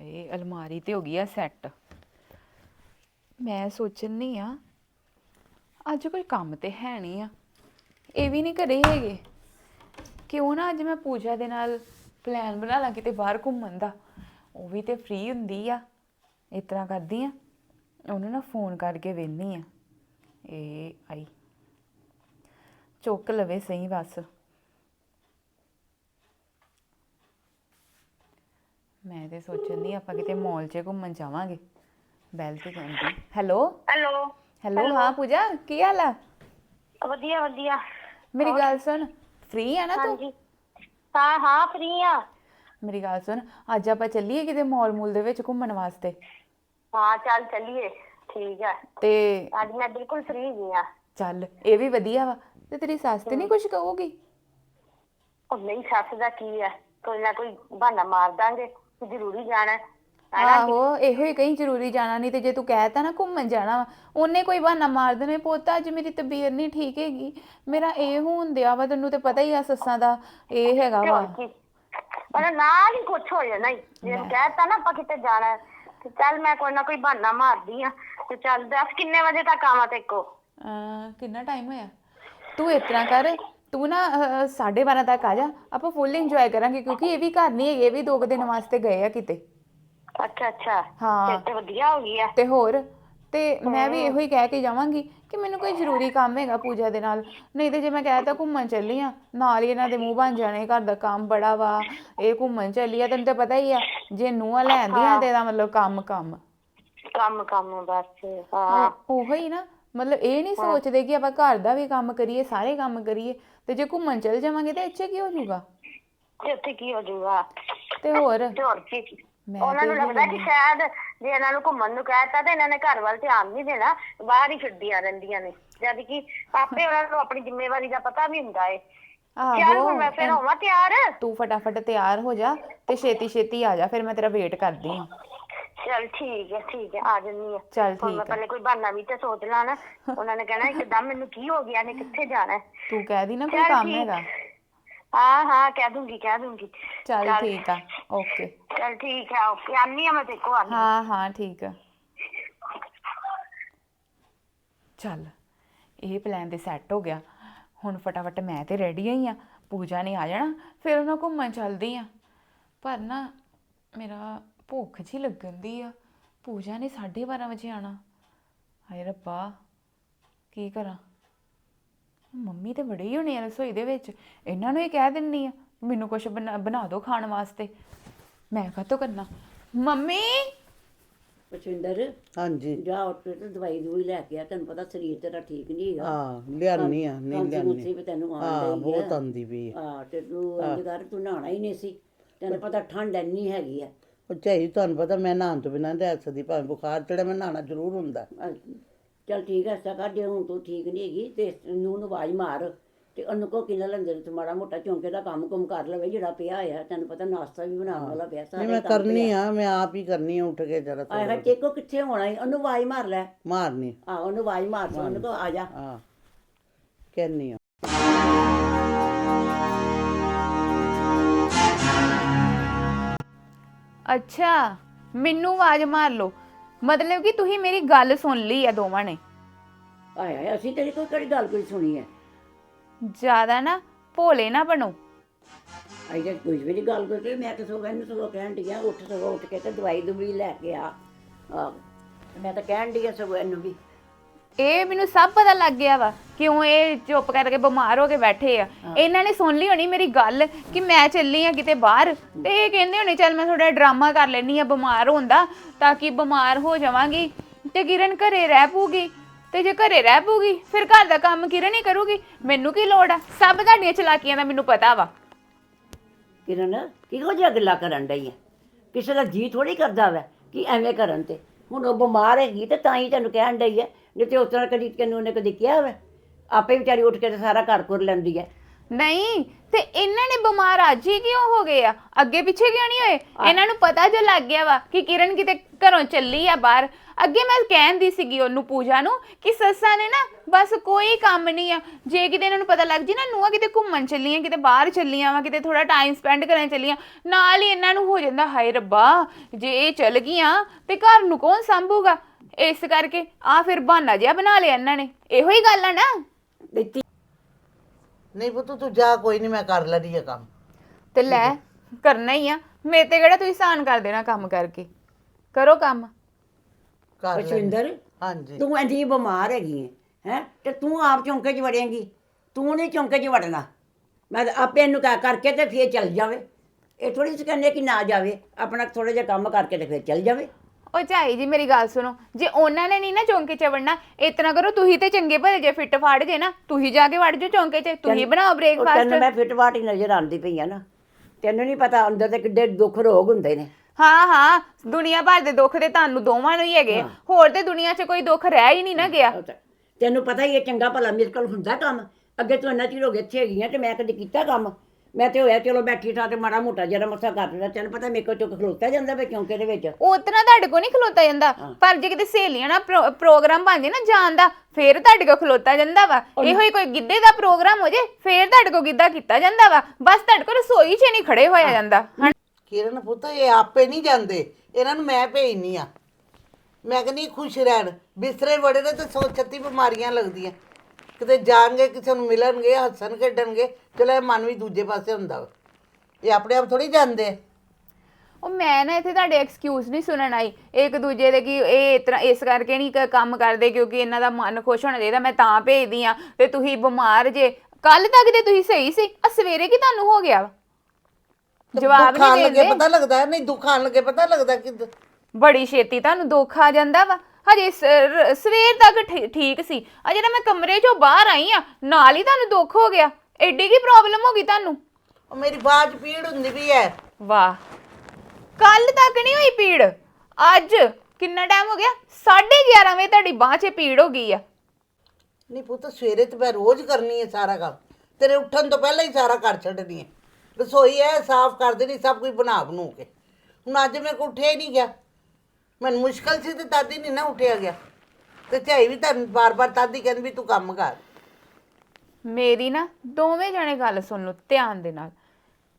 ਹਾਏ, ਅਲਮਾਰੀ ਤੇ ਹੋ ਗਈ ਆ ਸੈੱਟ ਮੈਂ ਸੋਚਣੀ ਆ, ਅੱਜ ਕੋਈ ਕੰਮ ਤੇ ਹੈ ਨਹੀਂ ਆ। ਇਹ ਵੀ ਨਹੀਂ ਘਰੇ ਹੈਗੇ। ਕਿਉਂ ਨਾ ਅੱਜ ਮੈਂ ਪੂਜਾ ਦੇ ਨਾਲ ਪਲਾਨ ਬਣਾ ਲਾਂ ਕਿਤੇ ਬਾਹਰ ਘੁੰਮਣ ਦਾ। ਉਹ ਵੀ ਤੇ ਫ੍ਰੀ ਹੁੰਦੀ ਆ। ਇਸ ਤਰ੍ਹਾਂ ਕਰਦੀ ਆ। ਉਹਨੂੰ ਨਾ ਫੋਨ ਕਰਕੇ ਵੇਖਨੀ ਆ। ਇਹ ਆਈ। ਚੁੱਕ ਲਵੇ ਸਹੀ ਬਸ। ਮੈਂ ਤੇ ਸੋਚਣੀ ਆਪਾਂ ਕਿਤੇ ਮਾਲ 'ਚ ਘੁੰਮਣ ਜਾਵਾਂਗੇ। ਬੈਲ ਤੇ ਕਹਿੰਦੀ ਹੈਲੋ? ਹੈਲੋ? ਹੈਲੋ ਹਾਂ ਪੂਜਾ ਕੀ ਹਾਲ ਆ? ਵਧੀਆ ਵਧੀਆ। ਮੇਰੀ ਗੱਲ ਸੁਣ ਫ੍ਰੀ ਆ ਨਾ ਤੂੰ? ਹਾਂਜੀ। ਹਾਂ ਹਾਂ ਫ੍ਰੀ ਆ। ਮੇਰੀ ਗੱਲ ਸੁਣ ਅੱਜ ਆਪਾਂ ਚੱਲੀਏ ਕਿਤੇ ਮਾਲ ਮੂਲ ਦੇ ਵਿੱਚ ਘੁੰਮਣ ਵਾਸਤੇ? ਹਾਂ ਚੱਲ ਚੱਲੀਏ। ਠੀਕ ਆ। ਤੇ ਅੱਜ ਮੈਂ ਬਿਲਕੁਲ ਫ੍ਰੀ ਹੀ ਆ। ਚੱਲ ਇਹ ਵੀ ਵਧੀਆ ਵਾ। ਤੇ ਤੇਰੀ ਸੱਸ ਤੇ ਨਹੀਂ ਕੁਝ ਕਹੂਗੀ? ਉਹ ਨਹੀਂ ਸੱਸ ਦਾ ਕੀ ਆ? ਕੋਈ ਨਾ ਕੋਈ ਬਹਾਨਾ ਮਾਰ ਦਾਂਗੇ। ਕਿ ਜ਼ਰੂਰੀ ਜਾਣਾ ਹੈ। ਹਨਾ? ਆਹੋ ਇਹੋ ਹੀ ਕਹੀਂ ਜ਼ਰੂਰੀ ਜਾਣਾ ਨਹੀਂ ਤੇ ਜੇ ਤੂੰ ਕਹਿਤਾ ਨਾ ਘੁੰਮਣ ਜਾਣਾ ਵਾ ਉਹਨੇ ਕੋਈ ਬਹਾਨਾ ਮਾਰ ਦੇਣਾ ਪੁੱਤ ਅੱਜ ਮੇਰੀ ਤਬੀਅਤ ਨਹੀਂ ਠੀਕ ਹੈਗੀ ਮੇਰਾ ਇਹ ਹੁੰਦਿਆ ਵਾ ਤੈਨੂੰ ਤੇ ਪਤਾ ਹੀ ਆ ਸੱਸਾਂ ਦਾ ਇਹ ਹੈਗਾ ਵਾ ਹੋਰ ਕੀ ਪਰ ਨਾਲ ਹੀ ਕੁਛ ਹੋ ਜਾਣਾ ਈ। ਜੇ ਕਹਿਤਾ ਨਾ ਆਪਾਂ ਕਿਤੇ ਜਾਣਾ ਹੈ, ਤੇ ਚੱਲ ਮੈਂ ਕੋਈ ਨਾ ਕੋਈ ਬਹਾਨਾ ਮਾਰਦੀ ਆ ਤੇ ਚੱਲ ਦੱਸ ਕਿੰਨੇ ਵਜੇ ਤੱਕ ਆਵਾਂ ਤੇ ਕੋ ਅਹ ਕਿੰਨਾ ਟਾਈਮ ਹੋਇਆ ਤੂੰ ਇਸ ਤਰ੍ਹਾਂ ਕਰ ਤੂੰ ਨਾ 12:30 ਤੱਕ ਆ ਜਾ। ਆਪਾਂ ਫੁੱਲ ਇੰਜੋਏ ਕਰਾਂਗੇ ਕਿਉਂਕਿ ਇਹ ਵੀ ਘਰ ਨਹੀਂ ਹੈਗੇ ਇਹ ਵੀ ਦੋ ਕੁ ਦਿਨ ਵਾਸਤੇ ਗਏ ਆ ਕਿਤੇ। ਅੱਛਾ ਅੱਛਾ। ਹਾਂ। ਫਿਰ ਤੇ ਵਧੀਆ ਹੋ ਗਈ ਆ। ਤੇ ਹੋਰ ਤੇ ਮੈਂ ਵੀ ਇਹੋ ਹੀ ਕਹਿ ਕੇ ਜਾਵਾਂਗੀ ਕਿ ਮੈਨੂੰ ਕੋਈ ਜ਼ਰੂਰੀ ਕੰਮ ਹੈਗਾ ਪੂਜਾ ਦੇ ਨਾਲ। ਨਹੀਂ ਤੇ ਜੇ ਮੈਂ ਕਹਿਤਾ ਘੁੰਮਣ ਚੱਲੀ ਆ ਨਾਲ ਹੀ ਇਹਨਾਂ ਦੇ ਮੂੰਹ ਬਣ ਜਾਣੇ ਘਰ ਦਾ ਕੰਮ ਬੜਾ ਵਾ ਇਹ ਘੁੰਮਣ ਚੱਲੀ ਆ ਤੈਨੂੰ ਤਾਂ ਪਤਾ ਹੀ ਆ ਜੇ ਨੂੰਹਾਂ ਲੈਂਦੀਆਂ ਤੇ ਇਹਦਾ ਮਤਲਬ ਕੰਮ ਕੰਮ। ਕੰਮ ਕੰਮ ਬਸ ਹਾਂ। ਉਹੋ ਹੀ ਨਾ ਮਤਲਬ ਇਹ ਨਹੀਂ ਸੋਚਦੇ ਕਿ ਆਪਾਂ ਘਰ ਦਾ ਵੀ ਕੰਮ ਕਰੀਏ ਸਾਰੇ ਕੰਮ ਕਰੀਏ। ਤੇ ਜੇ ਘੁੰਮਣ ਚੱਲ ਜਾਵਾਂਗੇ ਤੇ ਇੱਥੇ ਕੀ ਹੋ ਜਾਊਗਾ? ਤੇ ਉੱਥੇ ਕੀ ਹੋ ਜਾਊਗਾ? ਤੇ ਹੋਰ? ਤੇ ਹੋਰ ਕੀ? ਮੈਂ ਉਹਨਾਂ ਨੂੰ ਲੱਗਦਾ ਕਿ ਸ਼ਾਇਦ ਜੇ ਇਹਨਾਂ ਨੂੰ ਘੁੰਮਣ ਨੂੰ ਕਹਿਤਾ ਤੇ ਇਹਨਾਂ ਨੇ ਘਰ ਵੱਲ ਧਿਆਨ ਨਹੀਂ ਦੇਣਾ ਬਾਹਰ ਹੀ ਫਿਰਦੀਆਂ ਰਹਿੰਦੀਆਂ ਨੇ। ਜਦ ਕਿ ਆਪੇ ਉਹਨਾਂ ਨੂੰ ਆਪਣੀ ਜ਼ਿੰਮੇਵਾਰੀ ਦਾ ਪਤਾ ਵੀ ਹੁੰਦਾ ਏ। ਚੱਲ ਹੁਣ ਮੈਂ ਫਿਰ ਹੋਵਾਂ ਤਿਆਰ? ਤੂੰ ਫਟਾਫਟ ਤਿਆਰ ਹੋ ਜਾ ਤੇ ਛੇਤੀ ਛੇਤੀ ਆ ਜਾ ਫਿਰ ਮੈਂ ਤੇਰਾ ਵੇਟ ਕਰਦੀ ਹਾਂ। ਚੱਲ ਠੀਕ ਹੈ ਠੀਕ ਹੈ ਆ ਜੰਨੀ ਆ ਚੱਲ ਹੁਣ ਮੈਂ ਠੀਕ ਆ ਪਹਿਲੇ ਕੋਈ ਬਹਾਨਾ ਵੀ ਤੇ ਸੋਚ ਲਾਂ ਨਾ। ਉਹਨਾਂ ਨੇ ਕਹਿਣਾ ਇੱਕਦਮ ਮੈਨੂੰ ਕੀ ਹੋ ਗਿਆ ਨੇ ਕਿੱਥੇ ਜਾਣਾ ਹੈ? ਤੂੰ ਕਹਿ ਦੀ ਨਾ ਕੋਈ ਚੱਲ ਕੰਮ ਠੀਕ। ਹੈਗਾ। ਹਾਂ ਹਾਂ ਕਹਿ ਦੂੰਗੀ ਕਹਿ ਦੂੰਗੀ। ਚੱਲ। ਠੀਕ ਆ ਓਕੇ। ਚੱਲ ਠੀਕ ਹੈ ਓਕੇ ਆਨੀ ਆ ਮੈਂ ਤੇ ਕੋ ਆਨੀ ਹਾਂ ਹਾਂ ਠੀਕ ਆ। ਚੱਲ ਇਹ ਪਲਾਨ ਤੇ ਸੈੱਟ ਹੋ ਗਿਆ। ਹੁਣ ਫਟਾਫਟ ਮੈਂ ਤੇ ਰੈਡੀ ਹੋਈ ਆ ਪੂਜਾ ਨੇ ਆ ਜਾਣਾ ਫਿਰ ਉਹਨਾਂ ਘੁੰਮਣ ਚੱਲਦੀ ਆ। ਪਰ ਨਾ ਮੇਰਾ ਭੁੱਖ ਜੀ ਲੱਗਣ ਦੀ ਆ। ਪੂਜਾ ਨੇ 12:30 ਵਜੇ ਆਣਾ ਹਾਏ ਰੱਬਾ ਕੀ ਕਰਾਂ? ਮੰਮੀ ਤੇ ਬੜੇ ਹੀ ਹੋਣੇ ਆ ਰਸੋਈ ਦੇ ਵਿੱਚ। ਇਹਨਾਂ ਨੂੰ ਇਹ ਕਹਿ ਦਿੰਨੀ ਆ ਮੈਨੂੰ ਕੁਝ ਬਣਾ ਬਣਾ ਦਿਓ ਖਾਣ ਵਾਸਤੇ। ਮੈਂ ਕਾਹਤੋਂ ਕਰਨਾ? ਮੰਮੀ! ਪਛਿੰਦਰ ਹਾਂਜੀ। ਜਾ ਉੱਠ ਤੇ ਦਵਾਈ ਦੂਈ ਲੈ ਕੇ ਆ ਤੈਨੂੰ ਪਤਾ ਸਰੀਰ ਤੇਰਾ ਠੀਕ ਨਹੀਂ ਹੈਗਾ। ਹਾਂ ਲਿਆਨੀ ਆ ਨਹੀਂ ਲਿਆਨੀ। ਵੀ ਤੈਨੂੰ ਆਉਣ ਹਾਂ ਬਹੁਤ ਆ। ਆਂਦੀ ਵੀ ਹਾਂ ਤੇ ਤੂੰ ਕਰ ਤੂੰ ਨਹਾਣਾ ਹੀ ਨਹੀਂ ਸੀ। ਤੈਨੂੰ ਪਤਾ ਠੰਡ ਇੰਨੀ ਹੈਗੀ ਆ। ਝਾਈ ਤੁਹਾਨੂੰ ਪਤਾ ਮੈਂ ਨਹਾਉਣ ਤੋਂ ਬਿਨਾਂ ਰਹਿ ਸਕਦੀ ਭਾਵੇਂ ਬੁਖਾਰ ਚੜੇ ਮੈਂ ਨਹਾਣਾ ਜ਼ਰੂਰ ਹੁੰਦਾ। ਚੱਲ ਠੀਕ ਹੈ ਸਾ ਕਰ ਜੇ ਹੁਣ ਤੂੰ ਠੀਕ ਨਹੀਂ ਹੈਗੀ ਤੇ ਨੂੰ ਨੂੰ ਆਵਾਜ਼ ਮਾਰ ਤੇ ਉਹਨੂੰ ਕੋ ਕਿਨਾਂ ਲੰਦਰ ਤੇ ਮਾੜਾ ਮੋਟਾ ਚੌਂਕੇ ਦਾ ਕੰਮ ਕੁਮ ਕਰ ਲਵੇ ਜਿਹੜਾ ਪਿਆ ਆ ਤੈਨੂੰ ਪਤਾ ਨਾਸ਼ਤਾ ਵੀ ਬਣਾਉਣ ਵਾਲਾ ਪਿਆ ਨਹੀਂ ਸਾਰੇ ਮੈਂ ਕੰਮ ਕਰਨੀ ਆ ਮੈਂ ਆਪ ਹੀ ਕਰਨੀ ਆ ਉੱਠ ਕੇ ਜਰਾ ਆਏ ਹੈ ਚੇਕੋ ਕਿੱਥੇ ਹੋਣਾ ਈ? ਉਹਨੂੰ ਆਵਾਜ਼ ਮਾਰ ਲੈ। ਮਾਰਨੀ। ਆ ਉਹਨੂੰ ਆਵਾਜ਼ ਮਾਰ ਸੋ ਉਹਨੂੰ ਕੋ ਆ ਜਾ। ਹਾਂ। ਕਹਿਨੀ ਆ। ਅੱਛਾ ਮੈਨੂੰ ਆਵਾਜ਼ ਮਾਰ ਲਓ। ਮਤਲਬ ਕਿ ਤੁਸੀਂ ਮੇਰੀ ਗੱਲ ਸੁਣ ਲਈ ਆ ਦੋਵਾਂ ਨੇ। ਆਏ ਹਾਏ ਅਸੀਂ ਤੇਰੀ ਕੋਈ ਕਿਹੜੀ ਗੱਲ ਕੋਈ ਸੁਣੀ ਹੈ? ਜ਼ਿਆਦਾ ਨਾ ਭੋਲੇ ਨਾ ਬਣੋ। ਅਈ ਜੇ ਕੁਝ ਵੀ ਨਹੀਂ ਗੱਲ ਕਰਦੇ ਮੈਂ ਤਾਂ ਸਗੋਂ ਇਹਨੂੰ ਸਗੋਂ ਕਹਿਣ ਡਈ ਆ ਉੱਠ ਸਗੋਂ ਉੱਠ ਕੇ ਤੇ ਦਵਾਈ ਦੂਈ ਲੈ ਕੇ ਆ। ਆ ਮੈਂ ਤਾਂ ਕਹਿਣ ਡਈ ਆ ਸਗੋਂ ਇਹਨੂੰ ਵੀ। ਇਹ ਮੈਨੂੰ ਸਭ ਪਤਾ ਲੱਗ ਗਿਆ ਵਾ ਕਿਉਂ ਇਹ ਚੁੱਪ ਕਰਕੇ ਬਿਮਾਰ ਹੋ ਕੇ ਬੈਠੇ ਆ। ਇਹਨਾਂ ਨੇ ਸੁਣ ਲਈ ਹੋਣੀ ਮੇਰੀ ਗੱਲ ਕਿ ਮੈਂ ਚੱਲੀ ਆ ਕਿਤੇ ਬਾਹਰ ਤੇ ਇਹ ਕਹਿੰਦੇ ਹੋਣੇ ਚੱਲ ਮੈਂ ਥੋੜਾ ਡਰਾਮਾ ਕਰ ਲੈਣੀ ਆ ਬਿਮਾਰ ਹੁੰਦਾ ਤਾਂ ਕਿ ਬਿਮਾਰ ਹੋ ਜਾਵਾਂਗੀ ਤੇ ਕਿਰਨ ਘਰੇ ਰਹਿ ਪੂਗੀ ਤੇ ਜੇ ਘਰੇ ਰਹਿ ਪੂਗੀ ਫਿਰ ਘਰ ਦਾ ਕੰਮ ਕਿਰਨ ਹੀ ਕਰੂਗੀ। ਮੈਨੂੰ ਕੀ ਲੋੜ ਆ? ਸਭ ਤੁਹਾਡੀਆਂ ਚਲਾਕੀਆਂ ਦਾ ਮੈਨੂੰ ਪਤਾ ਵਾ। ਕਿਰਨ ਕਿਹੋ ਜਿਹਾ ਗੱਲਾਂ ਕਰਨ ਡਈ ਆ? ਕਿਸੇ ਦਾ ਜੀ ਥੋੜੀ ਕਰਦਾ ਵੈ ਕਿ ਐਵੇਂ ਕਰਨ ਤੇ। ਹੁਣ ਉਹ ਬਿਮਾਰ ਹੈਗੀ ਤੇ ਤਾਂ ਹੀ ਤੈਨੂੰ ਕਹਿਣ ਡਈ ਹੈ ਨਹੀਂ ਤੇ ਉਸ ਤਰ੍ਹਾਂ ਕਦੀ ਤੈਨੂੰ ਉਹਨੇ ਕਦੀ ਕਿਹਾ ਵੈ? ਆਪੇ ਵਿਚਾਰੀ ਉੱਠ ਕੇ ਤੇ ਸਾਰਾ ਘਰ ਪੁਰ ਲੈਂਦੀ ਹੈ ਨਹੀਂ ਤੇ ਇਹਨਾਂ ਨੇ ਬਿਮਾਰ ਅੱਜ ਹੀ ਕਿਉਂ ਹੋ ਗਏ ਆ? ਅੱਗੇ ਪਿੱਛੇ ਕਿਉਂ ਨਹੀਂ ਹੋਏ? ਇਹਨਾਂ ਨੂੰ ਪਤਾ ਜੋ ਲੱਗ ਗਿਆ ਵਾ ਕਿ ਕਿਰਨ ਕਿਤੇ ਘਰੋਂ ਚੱਲੀ ਆ ਬਾਹਰ। ਅੱਗੇ ਮੈਂ ਕਹਿੰਦੀ ਸੀਗੀ ਉਹਨੂੰ ਪੂਜਾ ਨੂੰ ਕਿ ਸੱਸਾਂ ਨੇ ਨਾ ਬਸ ਕੋਈ ਕੰਮ ਨਹੀਂ ਆ। ਜੇ ਕਿਤੇ ਇਹਨਾਂ ਨੂੰ ਪਤਾ ਲੱਗ ਜੀ ਨਾ ਨੂੰਹਾਂ ਕਿਤੇ ਘੁੰਮਣ ਚੱਲੀਆਂ ਕਿਤੇ ਬਾਹਰ ਚੱਲੀਆਂ ਵਾ ਕਿਤੇ ਥੋੜਾ ਟਾਈਮ ਸਪੈਂਡ ਕਰਨ ਚੱਲੀਆਂ ਨਾਲ ਹੀ ਇਹਨਾਂ ਨੂੰ ਹੋ ਜਾਂਦਾ ਹਾਏ ਰੱਬਾ ਜੇ ਇਹ ਚੱਲ ਗਈਆਂ ਤੇ ਘਰ ਨੂੰ ਕੌਣ ਸੰਭੂਗਾ? ਇਸ ਕਰਕੇ ਆ ਫਿਰ ਬਹਾਨਾ ਜਿਹਾ ਬਣਾ ਲਿਆ ਇਹਨਾਂ ਨੇ। ਇਹੋ ਹੀ ਗੱਲ ਆ ਨਾ। ਦਿੱਤੀ। ਨਹੀਂ ਪੁੱਤ ਤੂੰ ਜਾ ਕੋਈ ਨਹੀਂ ਮੈਂ ਕਰ ਲੈਣੀ ਹੈ ਕੰਮ। ਤੇ ਲੈ ਕਰਨਾ ਹੀ ਆ। ਮੇਰੇ ਤੇ ਕਿਹੜਾ ਤੁਸੀਂ ਆਸਾਨ ਕਰ ਦੇਣਾ ਕੰਮ ਕਰਕੇ। ਕਰੋ ਕੰਮ। ਕਰ ਲੈਂਦੀ। ਪਸ਼ਵਿੰਦਰ ਹਾਂਜੀ। ਤੂੰ ਇੰਨੀ ਬਿਮਾਰ ਹੈਗੀ ਹੈ ਹੈ? ਤੇ ਤੂੰ ਆਪ ਚੌਂਕੇ 'ਚ ਵੜੇਂਗੀ। ਤੂੰ ਨਹੀਂ ਚੌਂਕੇ 'ਚ ਵੜਨਾ। ਮੈਂ ਤਾਂ ਆਪੇ ਇਹਨੂੰ ਕਹਿ ਕਰਕੇ ਤੇ ਫੇਰ ਚੱਲ ਜਾਵੇ। ਇਹ ਥੋੜੀ ਜਿਹੀ ਕਹਿੰਦੇ ਕਿ ਨਾ ਜਾਵੇ। ਆਪਣਾ ਥੋੜਾ ਜਿਹਾ ਕੰਮ ਕਰਕੇ ਤੇ ਫੇਰ ਚੱਲ ਜਾਵੇ। ਉਹ ਝਾਈ ਜੀ ਮੇਰੀ ਗੱਲ ਸੁਣੋ। ਜੇ ਉਹਨਾਂ ਨੇ ਨਹੀਂ ਨਾ ਚੌਂਕੇ 'ਚ ਵੜਨਾ ਇਤਨਾ ਕਰੋ ਤੁਸੀਂ ਤੇ ਚੰਗੇ ਭਲੇ ਜੇ ਫਿੱਟ ਫਾੜ ਜੇ ਨਾ ਤੁਸੀਂ ਜਾ ਕੇ ਵੜ ਜਾਓ ਚੌਂਕੇ 'ਚ ਤੁਸੀਂ ਬਣਾਓ ਉਹ ਤੈਨੂੰ ਬ੍ਰੇਕਫਾਸਟ ਮੈਂ ਫਿਟਵਾਟ ਹੀ ਨਜ਼ਰ ਆਉਂਦੀ ਪਈ ਆ ਨਾ। ਤੈਨੂੰ ਨਹੀਂ ਪਤਾ ਅੰਦਰ ਤੇ ਕਿੱਡੇ ਦੁੱਖ ਰੋਗ ਹੁੰਦੇ ਨੇ। ਹਾਂ ਹਾਂ ਦੁਨੀਆ ਭਰ ਦੇ ਦੁੱਖ ਤੇ ਤੁਹਾਨੂੰ ਦੋਵਾਂ ਨੂੰ ਹੀ ਹੈਗੇ। ਆ। ਹੋਰ ਤੇ ਦੁਨੀਆ 'ਚ ਕੋਈ ਦੁੱਖ ਰਹਿ ਹੀ ਨਹੀਂ ਨਾ ਗਿਆ। ਉਹ ਤਾਂ- ਤੈਨੂੰ ਪਤਾ ਹੀ ਹੈ ਚੰਗਾ ਭਲਾ ਮੇਰੇ ਕੋਲ ਹੁੰਦਾ ਕੰਮ। ਅੱਗੇ ਤੂੰ ਇੰਨਾ ਚਿਰ ਹੋ ਗਿਆ ਇੱਥੇ ਹੈਗੀ ਆ ਤੇ ਮੈਂ ਕਦੇ ਕੀਤਾ ਕੰਮ। ਮੈਂ ਤੇ ਹੋਇਆ ਚਲੋ ਬੈਠੀ ਠਾ ਤੇ ਮਾੜਾ ਮੋਟਾ ਜਰਾ ਮਸਾ ਕਰ ਲਿਆ ਤੈਨੂੰ ਪਤਾ ਮੇਰੇ ਕੋਲ ਚੁੱਕ ਖਲੋਤਾ ਜਾਂਦਾ ਵੇ ਚੌਂਕੇ ਦੇ ਵਿੱਚ? ਉਤਨਾ ਤੁਹਾਡੇ ਕੋ ਨਹੀਂ ਖਲੋਤਾ ਜਾਂਦਾ ਪਰ ਜੇ ਕਿਤੇ ਸਹੇਲੀਆਂ ਨਾਲ ਪ੍ਰੋ- ਪ੍ਰੋਗਰਾਮ ਬਣ ਜੇ ਨਾ ਜਾਣ ਦਾ ਫੇਰ ਤੁਹਾਡੇ ਕੋ ਖਲੋਤਾ ਜਾਂਦਾ ਵਾ। ਇਹੋ ਹੀ ਕੋਈ ਗਿੱਧੇ ਦਾ ਪ੍ਰੋਗਰਾਮ ਹੋ ਜੇ ਫੇਰ ਤੁਹਾਡੇ ਕੋ ਗਿੱਧਾ ਕੀਤਾ ਜਾਂਦਾ ਵਾ। ਬਸ ਤੁਹਾਡੇ ਕੋ ਰਸੋਈ 'ਚ ਨਹੀਂ ਖੜੇ ਹੋਇਆ ਜਾਂਦਾ। ਕਿਰਨ ਪੁੱਤ ਇਹ ਆਪੇ ਨਹੀਂ ਜਾਂਦੇ। ਇਹਨਾਂ ਨੂੰ ਮੈਂ ਭੇਜਨੀ ਆ। ਮੈਂ ਕਹਿੰਦੀ ਖੁਸ਼ ਰਹਿਣ। ਬਿਸਤਰੇ ਬੜੇ ਨੇ ਤੇ ਸੌ ਛੱਤੀ ਬਿਮਾਰੀਆਂ ਲੱਗਦੀਆਂ। ਕਿਤੇ ਜਾਣਗੇ ਕਿਸੇ ਨੂੰ ਮਿਲਣਗੇ ਹੱਸਣ ਖੇਡਣਗੇ ਚਲੋ ਇਹ ਮਨ ਵੀ ਦੂਜੇ ਪਾਸੇ ਹੁੰਦਾ ਵਾ। ਇਹ ਆਪਣੇ ਆਪ ਥੋੜੀ ਜਾਂਦੇ ਆ। ਉਹ ਮੈਂ ਨਾ ਇੱਥੇ ਤੁਹਾਡੇ ਐਕਸਕਿਊਜ਼ ਨਹੀਂ ਸੁਣਨ ਆਈ। ਇੱਕ ਦੂਜੇ ਦੇ ਕਿ ਇਹ ਇਸ ਤਰ੍ਹਾਂ ਇਸ ਕਰਕੇ ਨਹੀਂ ਕ- ਕੰਮ ਕਰਦੇ ਕਿਉਂਕਿ ਇਹਨਾਂ ਦਾ ਮਨ ਖੁਸ਼ ਹੋਣਾ ਚਾਹੀਦਾ। ਮੈਂ ਤਾਂ ਭੇਜਦੀ ਆ ਤੇ ਤੁਸੀਂ ਬਿਮਾਰ ਜੇ। ਕੱਲ ਤੱਕ ਤੇ ਤੁਸੀਂ ਸਹੀ ਸੀ ਆ ਸਵੇਰੇ ਕੀ ਤੁਹਾਨੂੰ ਹੋ ਗਿਆ ਵਾ? ਜਵਾਬ ਦੁੱਖ ਆਉਣ ਨਹੀਂ ਲੱਗੇ ਦਿੰਦੇ। ਪਤਾ ਲੱਗਦਾ ਹੈ, ਨਹੀਂ ਦੁੱਖ ਆਉਣ ਲੱਗੇ ਪਤਾ ਲੱਗਦਾ ਕਿ ਬੜੀ ਛੇਤੀ ਤੁਹਾਨੂੰ ਦੁੱਖ ਆ ਜਾਂਦਾ ਵਾ। ਹਜੇ ਸ- ਰ- ਸਵੇਰ ਤੱਕ ਠੀ- ਠੀਕ ਸੀ। ਆ ਜਿਹੜਾ ਮੈਂ ਕਮਰੇ ਚੋਂ ਬਾਹਰ ਆਈ ਆ ਨਾਲ ਹੀ ਤੁਹਾਨੂੰ ਦੁੱਖ ਹੋ ਗਿਆ। ਐਡੀ ਕੀ ਪ੍ਰੋਬਲਮ ਹੋ ਗਈ ਤੁਹਾਨੂੰ? ਉਹ ਮੇਰੀ ਬਾਜ ਪੀੜ ਹੁੰਦੀ ਵੀ ਹੈ ਵਾਹ। ਕੱਲ ਤੱਕ ਨਹੀਂ ਹੋਈ ਪੀੜ? ਅੱਜ? ਕਿੰਨਾ ਟਾਈਮ ਹੋ ਗਿਆ? 11:30 ਵਜੇ ਤੁਹਾਡੀ ਬਾਹ 'ਚ ਪੀੜ ਹੋ ਗਈ ਆ। ਨਹੀਂ ਪੁੱਤ ਸਵੇਰੇ ਤੇ ਮੈਂ ਰੋਜ਼ ਕਰਨੀ ਹੈ ਸਾਰਾ ਕੰਮ। ਤੇਰੇ ਉੱਠਣ ਤੋਂ ਪਹਿਲਾਂ ਹੀ ਸਾਰਾ ਕਰ ਛੱਡਣੀ ਹੈ ਰਸੋਈ ਹੈ ਸਾਫ਼ ਕਰ ਦੇਣੀ ਸਭ ਕੁਝ ਬਣਾ ਬਣੂ ਕੇ। ਹੁਣ ਅੱਜ ਮੇਰੇ ਕੋਲ ਉੱਠਿਆ ਹੀ ਨਹੀਂ ਗਿਆ। ਮੈਨੂੰ ਮੁਸ਼ਕਲ ਸੀ ਤੇ ਤਦ ਹੀ ਨਹੀਂ ਨਾ ਉੱਠਿਆ ਗਿਆ। ਤੇ ਝਾਈ ਵੀ ਤਾਂ ਬਾਰ-ਬਾਰ ਤਦ ਹੀ ਕਹਿੰਦੀ ਵੀ ਤੂੰ ਕੰਮ ਕਰ। ਮੇਰੀ ਨਾ ਦੋਵੇਂ ਜਣੇ ਗੱਲ ਸੁਣ ਲਓ ਧਿਆਨ ਦੇ ਨਾਲ।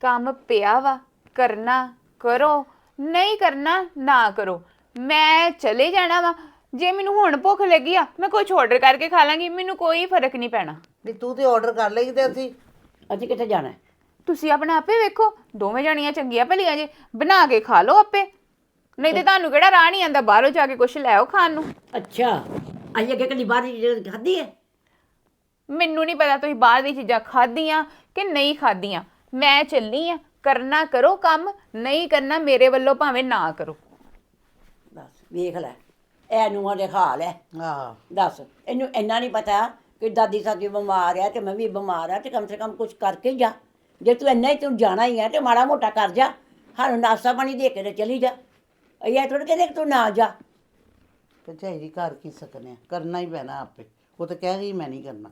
ਕੰਮ ਪਿਆ ਵਾ ਕਰਨਾ ਕਰੋ ਨਹੀਂ ਕਰਨਾ ਨਾ ਕਰੋ। ਮੈਂ ਚਲੇ ਜਾਣਾ ਵਾ ਜੇ ਮੈਨੂੰ ਹੁਣ ਭੁੱਖ ਲੱਗੀ ਆ ਮੈਂ ਕੁਝ ਆਰਡਰ ਕਰਕੇ ਖਾ ਲਾਂਗੀ ਮੈਨੂੰ ਕੋਈ ਫ਼ਰਕ ਨਹੀਂ ਪੈਣਾ। ਵੀ ਤੂੰ ਤੇ ਆਰਡਰ ਕਰ ਲਏਗੀ ਤੇ ਅਸੀਂ ਅਸੀਂ ਕਿੱਥੇ ਜਾਣਾ ਹੈ? ਤੁਸੀਂ ਆਪਣਾ ਆਪੇ ਵੇਖੋ ਦੋਵੇਂ ਜਣੀਆਂ ਚੰਗੀਆਂ ਭਲੀਆਂ ਜੇ ਬਣਾ ਕੇ ਖਾ ਲਓ ਆਪੇ। ਨਹੀਂ ਤੇ ਤੁਹਾਨੂੰ ਕਿਹੜਾ ਰਾਹ ਨਹੀਂ ਆਂਦਾ ਬਾਹਰੋਂ ਜਾ ਕੇ ਕੁਝ ਲੈ ਆਓ ਖਾਣ ਨੂੰ। ਅੱਛਾ ਅਸੀਂ ਅੱਗੇ ਕਦੀ ਬਾਹਰ ਦੀ ਚੀਜ਼ ਖਾਧੀ ਹੈ ਮੈਨੂੰ ਨਹੀਂ ਪਤਾ ਤੁਸੀਂ ਬਾਹਰ ਦੀ ਚੀਜ਼ਾਂ ਖਾਧੀਆਂ ਕਿ ਨਹੀਂ ਖਾਧੀਆਂ? ਮੈਂ ਚੱਲੀ ਆ ਕਰਨਾ ਕਰੋ ਕੰਮ ਨਹੀਂ ਕਰਨਾ ਮੇਰੇ ਵੱਲੋਂ ਭਾਵੇਂ ਨਾ ਕਰੋ। ਬਸ ਵੇਖ ਲੈ ਇਹ ਨੂੰ ਦੇ ਹਾਲ ਹੈ ਹਾਂ। ਦੱਸ ਇਹਨੂੰ ਇੰਨਾ ਨਹੀਂ ਪਤਾ ਕਿ ਦਾਦੀ ਸਾਡੀ ਬਿਮਾਰ ਹੈ ਤੇ ਮੈਂ ਵੀ ਬਿਮਾਰ ਆ ਤੇ ਕਮ ਸੇ ਕਮ ਕੁਝ ਕਰਕੇ ਜਾ। ਜੇ ਤੂੰ ਇੰਨਾ ਹੀ ਤੂੰ ਜਾਣਾ ਹੀ ਹੈ ਤੇ ਮਾੜਾ ਮੋਟਾ ਕਰ ਜਾ। ਸਾਨੂੰ ਨਾਸ਼ਤਾ ਪਾਣੀ ਦੇ ਕੇ ਤੇ ਚਲੀ ਜਾ। ਇਹ ਥੋੜਾ ਕਹਿੰਦੇ ਕਿ ਤੂੰ ਨਾ ਜਾ। ਤੇ ਝਾਈ ਜੀ ਘਰ ਕੀ ਸਕਨੇ ਆ? ਕਰਨਾ ਹੀ ਪੈਣਾ ਆਪੇ। ਉਹ ਤਾਂ ਕਹਿ ਗਈ ਮੈਂ ਨਹੀਂ ਕਰਨਾ।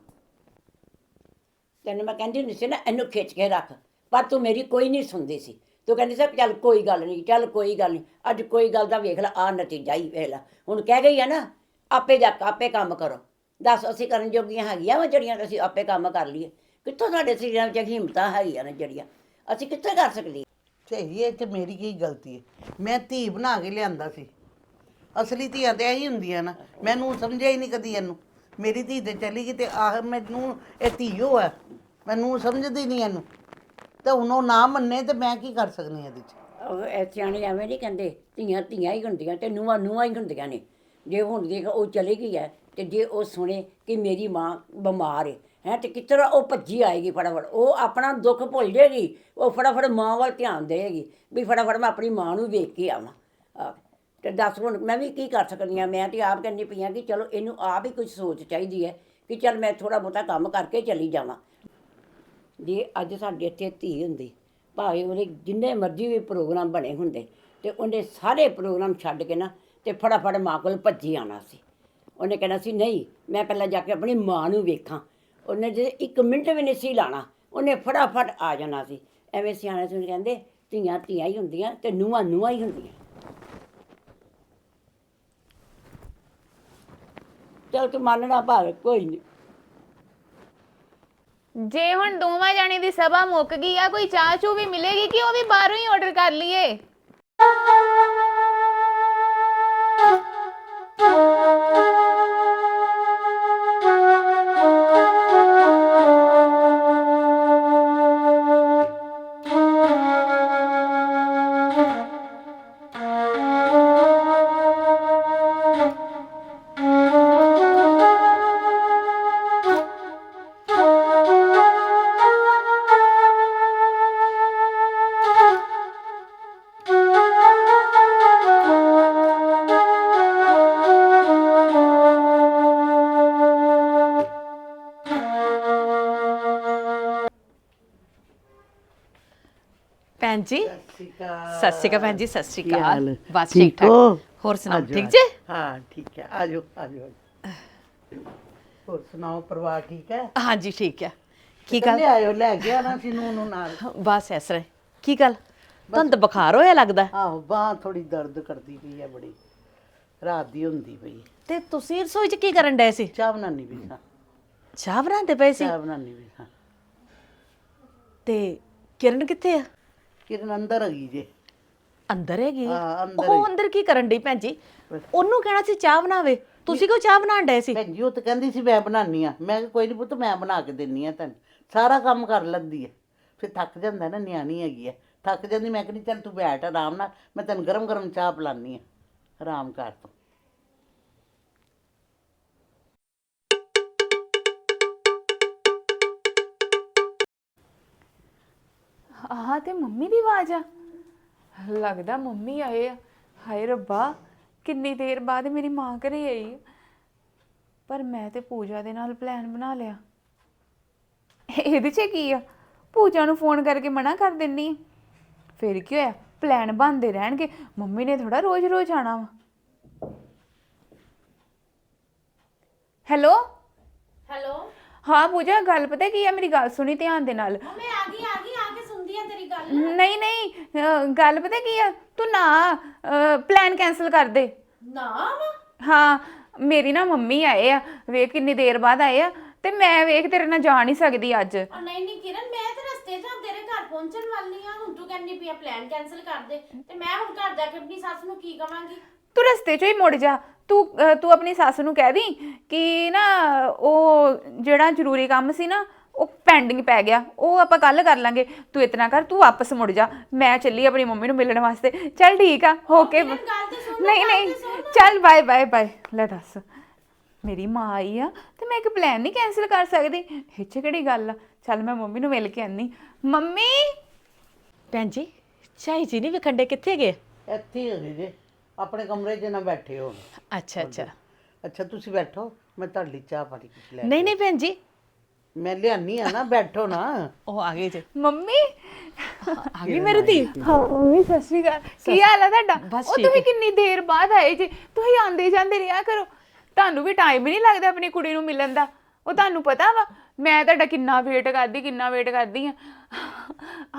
ਤੈਨੂੰ ਮੈਂ ਕਹਿੰਦੀ ਹੁੰਦੀ ਸੀ ਨਾ ਇਹਨੂੰ ਖਿੱਚ ਕੇ ਰੱਖ। ਪਰ ਤੂੰ ਮੇਰੀ ਕੋਈ ਨਹੀਂ ਸੁਣਦੀ ਸੀ। ਤੂੰ ਕਹਿੰਦੀ ਸੀ ਚੱਲ ਕੋਈ ਗੱਲ ਨਹੀਂ ਚੱਲ ਕੋਈ ਗੱਲ ਨਹੀਂ। ਅੱਜ ਕੋਈ ਗੱਲ ਦਾ ਵੇਖ ਲੈ ਆ ਨਤੀਜਾ ਹੀ ਵੇਖ ਲੈ। ਹੁਣ ਕਹਿ ਗਈ ਆ ਨਾ ਆਪੇ ਜਾ ਆਪੇ ਕੰਮ ਕਰੋ। ਦੱਸ ਅਸੀਂ ਕਰਨ ਜੋਗੀਆਂ ਹੈਗੀਆਂ ਵਾ ਜਿਹੜੀਆਂ ਅਸੀਂ ਆਪੇ ਕੰਮ ਕਰ ਲਈਏ। ਕਿੱਥੋਂ ਸਾਡੇ ਸਰੀਰਾਂ ਵਿੱਚ ਹਿੰਮਤਾਂ ਹੈਗੀਆਂ ਨੇ ਜਿਹੜੀਆਂ? ਅਸੀਂ ਕਿੱਥੇ ਕਰ ਸਕਦੀ? ਸਹੀ ਜੀ ਇਹ ਤੇ ਮੇਰੀ ਕੀ ਗਲਤੀ ਹੈ? ਮੈਂ ਧੀ ਬਣਾ ਕੇ ਲਿਆਂਦਾ ਸੀ। ਅਸਲੀ ਧੀਆਂ ਤੇ ਇਹੀ ਹੁੰਦੀਆਂ ਨਾ। ਮੈਨੂੰ ਸਮਝਿਆ ਹੀ ਨਹੀਂ ਕਦੀ ਇਹਨੂੰ। ਮੇਰੀ ਧੀ ਤੇ ਚਲੀ ਗਈ ਤੇ ਆਹ ਮੈਨੂੰ, ਇਹ ਧੀਓ ਹੈ। ਮੈਨੂੰ ਸਮਝਦੀ ਨਹੀਂ ਇਹਨੂੰ। ਤੇ ਹੁਣ ਉਹ ਨਾ ਮੰਨੇ ਤੇ ਮੈਂ ਕੀ ਕਰ ਸਕਨੀ ਇਹਦੇ 'ਚ? ਉਹ ਇਹ ਸਿਆਣੇ ਐਵੇਂ ਨਹੀਂ ਕਹਿੰਦੇ। ਧੀਆਂ ਧੀਆਂ ਹੀ ਹੁੰਦੀਆਂ ਤੇ ਨੂੰਹਾਂ ਨੂੰਹਾਂ ਹੀ ਹੁੰਦੀਆਂ ਨੇ। ਜੇ ਹੁਣ ਦੇਖ ਉਹ ਚਲੀ ਗਈ ਹੈ ਤੇ ਜੇ ਉਹ ਸੁਣੇ ਕਿ ਮੇਰੀ ਮਾਂ ਬਿਮਾਰ ਹੈ ਹੈ ਤੇ ਕਿਸ ਉਹ ਭੱਜੀ ਆਏਗੀ ਫਟਾਫਟ? ਉਹ ਆਪਣਾ ਦੁੱਖ ਭੁੱਲ ਜਾਏਗੀ ਉਹ ਫਟਾਫਟ ਮਾਂ ਵੱਲ ਧਿਆਨ ਦੇਏਗੀ ਵੀ ਫਟਾਫਟ ਮੈਂ ਆਪਣੀ ਮਾਂ ਨੂੰ ਵੇਖ ਕੇ ਆਵਾਂ। ਆਹ, ਤੇ ਦੱਸ ਹੁਣ ਮੈਂ ਵੀ ਕੀ ਕਰ ਸਕਦੀ ਹਾਂ? ਮੈਂ ਤੇ ਆਪ ਕਹਿੰਦੀ ਪਈ ਹਾਂ ਕਿ ਚਲੋ ਇਹਨੂੰ ਆਪ ਹੀ ਕੁਝ ਸੋਚ ਚਾਹੀਦੀ ਹੈ ਕਿ ਚਲ ਮੈਂ ਥੋੜਾ ਬਹੁਤਾ ਕੰਮ ਕਰਕੇ ਚਲੀ ਜਾਵਾਂ। ਜੇ ਅੱਜ ਸਾਡੇ ਇੱਥੇ ਧੀ ਹੁੰਦੀ ਭਾਵੇਂ ਉਹਦੇ ਜਿੰਨੇ ਮਰਜ਼ੀ ਵੀ ਪ੍ਰੋਗਰਾਮ ਬਣੇ ਹੁੰਦੇ ਤੇ ਉਹਨੇ ਸਾਰੇ ਪ੍ਰੋਗਰਾਮ ਛੱਡ ਕੇ ਨਾ ਤੇ ਫਟਾਫਟ ਮਾਂ ਕੋਲ ਭੱਜੀ ਆਣਾ ਸੀ। ਉਹਨੇ ਕਹਿਣਾ ਸੀ ਨਹੀਂ ਮੈਂ ਪਹਿਲਾਂ ਜਾ ਕੇ ਆਪਣੀ ਮਾਂ ਨੂੰ ਵੇਖਾਂ ਉਹਨੇ ਜੇ ਇੱਕ ਮਿੰਟ ਵੀ ਨਹੀਂ ਸੀ ਲਾਣਾ ਉਹਨੇ ਫਟਾਫਟ ਆ ਜਾਣਾ ਸੀ। ਐਵੇਂ ਸਿਆਣੇ ਸੁਣ ਕਹਿੰਦੇ ਧੀਆਂ ਧੀਆਂ ਹੀ ਹੁੰਦੀਆਂ ਤੇ ਨੂੰਹਾਂ ਨੂੰਹਾਂ ਹੀ ਹੁੰਦੀਆਂ। ਚਲ ਤੂੰ ਮੰਨਣਾ ਭਾਵੇਂ, ਕੋਈ ਨਹੀਂ। ਜੇ ਹੁਣ ਦੋਵਾਂ ਜਾਣੇ ਦੀ ਸਭਾ ਮੁੱਕ ਗਈ ਆ, ਕੋਈ ਚਾਹ ਚੂ ਵੀ ਮਿਲੇਗੀ ਕਿ ਉਹ ਵੀ ਬਾਹਰੋਂ ਹੀ ਆਰਡਰ ਕਰ ਲਈਏ? ਭੈਣ ਜੀ। ਸਤਿ ਸ਼੍ਰੀ ਅਕਾਲ। ਭੈਣ ਜੀ ਸਤਿ ਸ਼੍ਰੀ ਕੀ ਹਾਲ ਅਕਾਲ? ਬਸ ਠੀਕ ਠੀਕ? ਹੋਰ ਸੁਣਾਓ ਆਜੋ, ਠੀਕ। ਜੇ? ਹਾਂ ਠੀਕ ਹੈ। ਆਜੋ ਆਜੋ ਹੋਰ ਸੁਣਾਓ ਪਰਿਵਾਰ ਠੀਕ ਹੈ? ਹਾਂਜੀ ਠੀਕ ਹੈ। ਕੀ ਗੱਲ? ਆਇਓ ਲੈ ਕੇ ਆਣਾ ਸੀ ਨੂੰ ਨੂੰ ਨਾਲ। ਬਸ ਐਸ ਤਰ੍ਹਾਂ ਹੀ। ਕੀ ਗੱਲ? ਤੁਹਾਨੂੰ ਤਾਂ ਬੁਖਾਰ ਹੋਇਆ ਲੱਗਦਾ। ਆਹੋ ਬਾਹ ਥੋੜੀ ਦਰਦ ਕਰਦੀ ਪਈ ਹੈ ਬੜੀ। ਰਾਤ ਦੀ ਹੁੰਦੀ ਪਈ ਤੇ ਤੁਸੀਂ ਰਸੋਈ 'ਚ ਕੀ ਕਰਨ ਡਏ ਸੀ? ਚਾਹ ਬਣਾਉਣੀ ਵੀ ਸਾਂ। ਚਾਹ ਬਣਾਉਂਦੇ ਪਏ ਸੀ? ਚਾਹ ਬਣਾਉਣੀ ਵੀ ਸਾਂ। ਤੇ ਕਿਰਨ ਕਿੱਥੇ ਆ? ਕਿਰਨ ਅੰਦਰ ਹੈਗੀ ਜੇ। ਅੰਦਰ ਹੈਗੀ? ਆ? ਹਾਂ, ਅੰਦਰ ਉਹ ਅੰਦਰ ਕੀ ਕਰਨ ਡਈ ਭੈਣ ਜੀ? ਉਹਨੂੰ ਕਹਿਣਾ ਸੀ ਚਾਹ ਬਣਾਵੇ। ਤੁਸੀਂ ਕਿਉਂ ਚਾਹ ਬਣਾਉਣ ਡਏ ਸੀ? ਭੈਣ ਜੀ ਉਹ ਤਾਂ ਕਹਿੰਦੀ ਸੀ ਮੈਂ ਬਣਾਉਣੀ ਆ। ਮੈਂ ਕਿਹਾ ਕੋਈ ਨਹੀਂ ਪੁੱਤ ਮੈਂ ਬਣਾ ਕੇ ਦਿੰਨੀ ਆ ਤੈਨੂੰ ਸਾਰਾ ਕੰਮ ਕਰ ਲੈਂਦੀ ਹੈ ਫਿਰ ਥੱਕ ਜਾਂਦਾ ਨਾ ਨਿਆਣੀ ਹੈਗੀ ਹੈ ਥੱਕ ਜਾਂਦੀ ਮੈਂ ਕਹਿੰਦੀ ਚੱਲ ਤੂੰ ਬੈਠ ਆਰਾਮ ਨਾਲ। ਮੈਂ ਤੈਨੂੰ ਗਰਮ ਗਰਮ ਚਾਹ ਪਿਲਾਨੀ ਆ। ਆਰਾਮ ਕਰ ਤੂੰ। ਆਹ ਤੇ ਮੰਮੀ ਦੀ ਆਵਾਜ਼ ਆ। ਲੱਗਦਾ ਮੰਮੀ ਆਏ ਆ। ਹਾਏ ਰੱਬਾ ਕਿੰਨੀ ਦੇਰ ਬਾਅਦ ਮੇਰੀ ਮਾਂ ਘਰੇ ਆਈ। ਆ। ਪਰ ਮੈਂ ਤੇ ਪੂਜਾ ਦੇ ਨਾਲ ਪਲਾਨ ਬਣਾ ਲਿਆ। ਇਹਦੇ 'ਚ ਕੀ ਆ? ਪੂਜਾ ਨੂੰ ਫੋਨ ਕਰਕੇ ਮਨਾ ਕਰ ਦਿੰਨੀ ਆ। ਫਿਰ ਕੀ ਹੋਇਆ? ਪਲਾਨ ਬਣਦੇ ਰਹਿਣਗੇ। ਮੰਮੀ ਨੇ ਥੋੜਾ ਰੋਜ਼-ਰੋਜ਼ ਆਣਾ ਵਾ। ਹੈਲੋ? ਹੈਲੋ? ਹਾਂ ਪੂਜਾ ਗੱਲ ਪਤਾ ਕੀ ਆ? ਮੇਰੀ ਗੱਲ ਸੁਣੀ ਧਿਆਨ ਦੇ ਨਾਲ। ਉਹ ਮੈਂ ਆ ਗਈ ਆ ਗਈ ਆ ਕੇ ਆ ਤੇਰੀ ਗੱਲ? ਨਹੀਂ ਨਹੀਂ ਅਹ, ਗੱਲ ਪਤਾ ਕੀ ਆ? ਤੂੰ ਨਾ ਪਲਾਨ ਕੈਨਸਲ ਕਰ ਦੇ। ਨਾ ਵਾ? ਹਾਂ ਮੇਰੀ ਨਾ ਮੰਮੀ ਆਏ ਆ ਵੇਖ ਕਿੰਨੀ ਦੇਰ ਬਾਅਦ ਆਏ ਆ ਤੇ ਮੈਂ ਵੇਖ ਤੇਰੇ ਨਾਲ ਜਾ ਨਹੀਂ ਸਕਦੀ ਅੱਜ। ਉਹ ਨਹੀਂ ਨਹੀਂ ਕਿਰਨ ਮੈਂ ਤੇ ਰਸਤੇ 'ਚ ਆਂ, ਤੇਰੇ ਘਰ ਪਹੁੰਚਣ ਵਾਲੀ ਆ ਹੁਣ ਤੂੰ ਕਹਿੰਦੀ ਪਈ ਆ ਪਲਾਨ ਕੈਨਸਲ ਕਰ ਦੇ ਤੇ ਮੈਂ ਹੁਣ ਘਰ ਜਾ ਕੇ ਆਪਣੀ ਸੱਸ ਨੂੰ ਕੀ ਕਵਾਂਗੀ? ਤੂੰ ਰਸਤੇ 'ਚੋਂ ਹੀ ਮੁੜ ਜਾ। ਤੂੰ ਅਹ, ਤੂੰ ਆਪਣੀ ਸੱਸ ਨੂੰ ਕਹਿ ਦੀ ਕਿ ਨਾ ਉਹ ਜਿਹੜਾ ਜ਼ਰੂਰੀ ਕੰਮ ਸੀ ਨਾ ਉਹ ਪੈਂਡਿੰਗ ਪੈ ਗਿਆ ਉਹ ਆਪਾਂ ਕੱਲ ਕਰ ਲਾਂਗੇ। ਤੂੰ ਇਤਨਾ ਕਰ ਤੂੰ ਵਾਪਸ ਮੁੜ ਜਾ। ਮੈਂ ਚੱਲੀ ਆਪਣੀ ਮੰਮੀ ਨੂੰ ਮਿਲਣ ਵਾਸਤੇ। ਚੱਲ ਠੀਕ ਆ ਹੋ ਕੇ ਨਹੀਂ ਨਹੀਂ। ਚੱਲ ਬਾਏ ਬਾਏ ਬਾਏ ਲੈ ਦੱਸ ਮੇਰੀ ਮਾਂ ਆਈ ਆ ਤੇ ਮੈਂ ਇੱਕ ਪਲਾਨ ਨਹੀਂ ਕੈਨਸਲ ਕਰ ਸਕਦੀ। ਇਹ 'ਚ ਕਿਹੜੀ ਗੱਲ ਆ? ਚੱਲ ਮੈਂ ਮੰਮੀ ਨੂੰ ਮਿਲ ਕੇ ਆਨੀ। ਮੰਮੀ! ਭੈਣ ਜੀ ਚਾਈ ਜੀ ਨਹੀਂ ਵਿਖੰਡੇ ਕਿੱਥੇ ਗਏ? ਇੱਥੇ ਹੀ ਹੈਗੇ ਜੇ। ਆਪਣੇ ਕਮਰੇ 'ਚ ਨਾ ਬੈਠੇ ਹੋ ਅੱਛਾ ਅੱਛਾ। ਅੱਛਾ ਤੁਸੀਂ ਬੈਠੋ। ਮੈਂ ਤੁਹਾਡੇ ਲਈ ਚਾਹ ਪਾਣੀ ਕੁਛ ਲੈ ਨਹੀਂ ਨਹੀਂ ਭੈਣ ਜੀ ਮੈਂ ਲਿਆਨੀ ਆ ਨਾ ਬੈਠੋ ਨਾ। ਉਹ ਆ ਗਏ ਜੇ। ਮੰਮੀ? ਆ ਗਈ ਮੇਰੀ ਧੀ। ਹਾਂ ਮੰਮੀ ਸਤਿ ਸ਼੍ਰੀ ਅਕਾਲ। ਕੀ ਹਾਲ ਹੈ ਤੁਹਾਡਾ? ਬਸ ਉਹ ਠੀਕ ਤੁਸੀਂ ਕਿੰਨੀ ਦੇਰ ਬਾਅਦ ਆਏ ਜੀ? ਤੁਸੀਂ ਆਂਦੇ ਜਾਂਦੇ ਰਿਹਾ ਕਰੋ। ਤੁਹਾਨੂੰ ਵੀ ਟਾਈਮ ਹੀ ਨਹੀਂ ਲੱਗਦਾ ਆਪਣੀ ਕੁੜੀ ਨੂੰ ਮਿਲਣ ਦਾ। ਉਹ ਤੁਹਾਨੂੰ ਪਤਾ ਵਾ ਮੈਂ ਤੁਹਾਡਾ ਕਿੰਨਾ ਵੇਟ ਕਰਦੀ ਕਿੰਨਾ ਵੇਟ ਕਰਦੀ ਆ।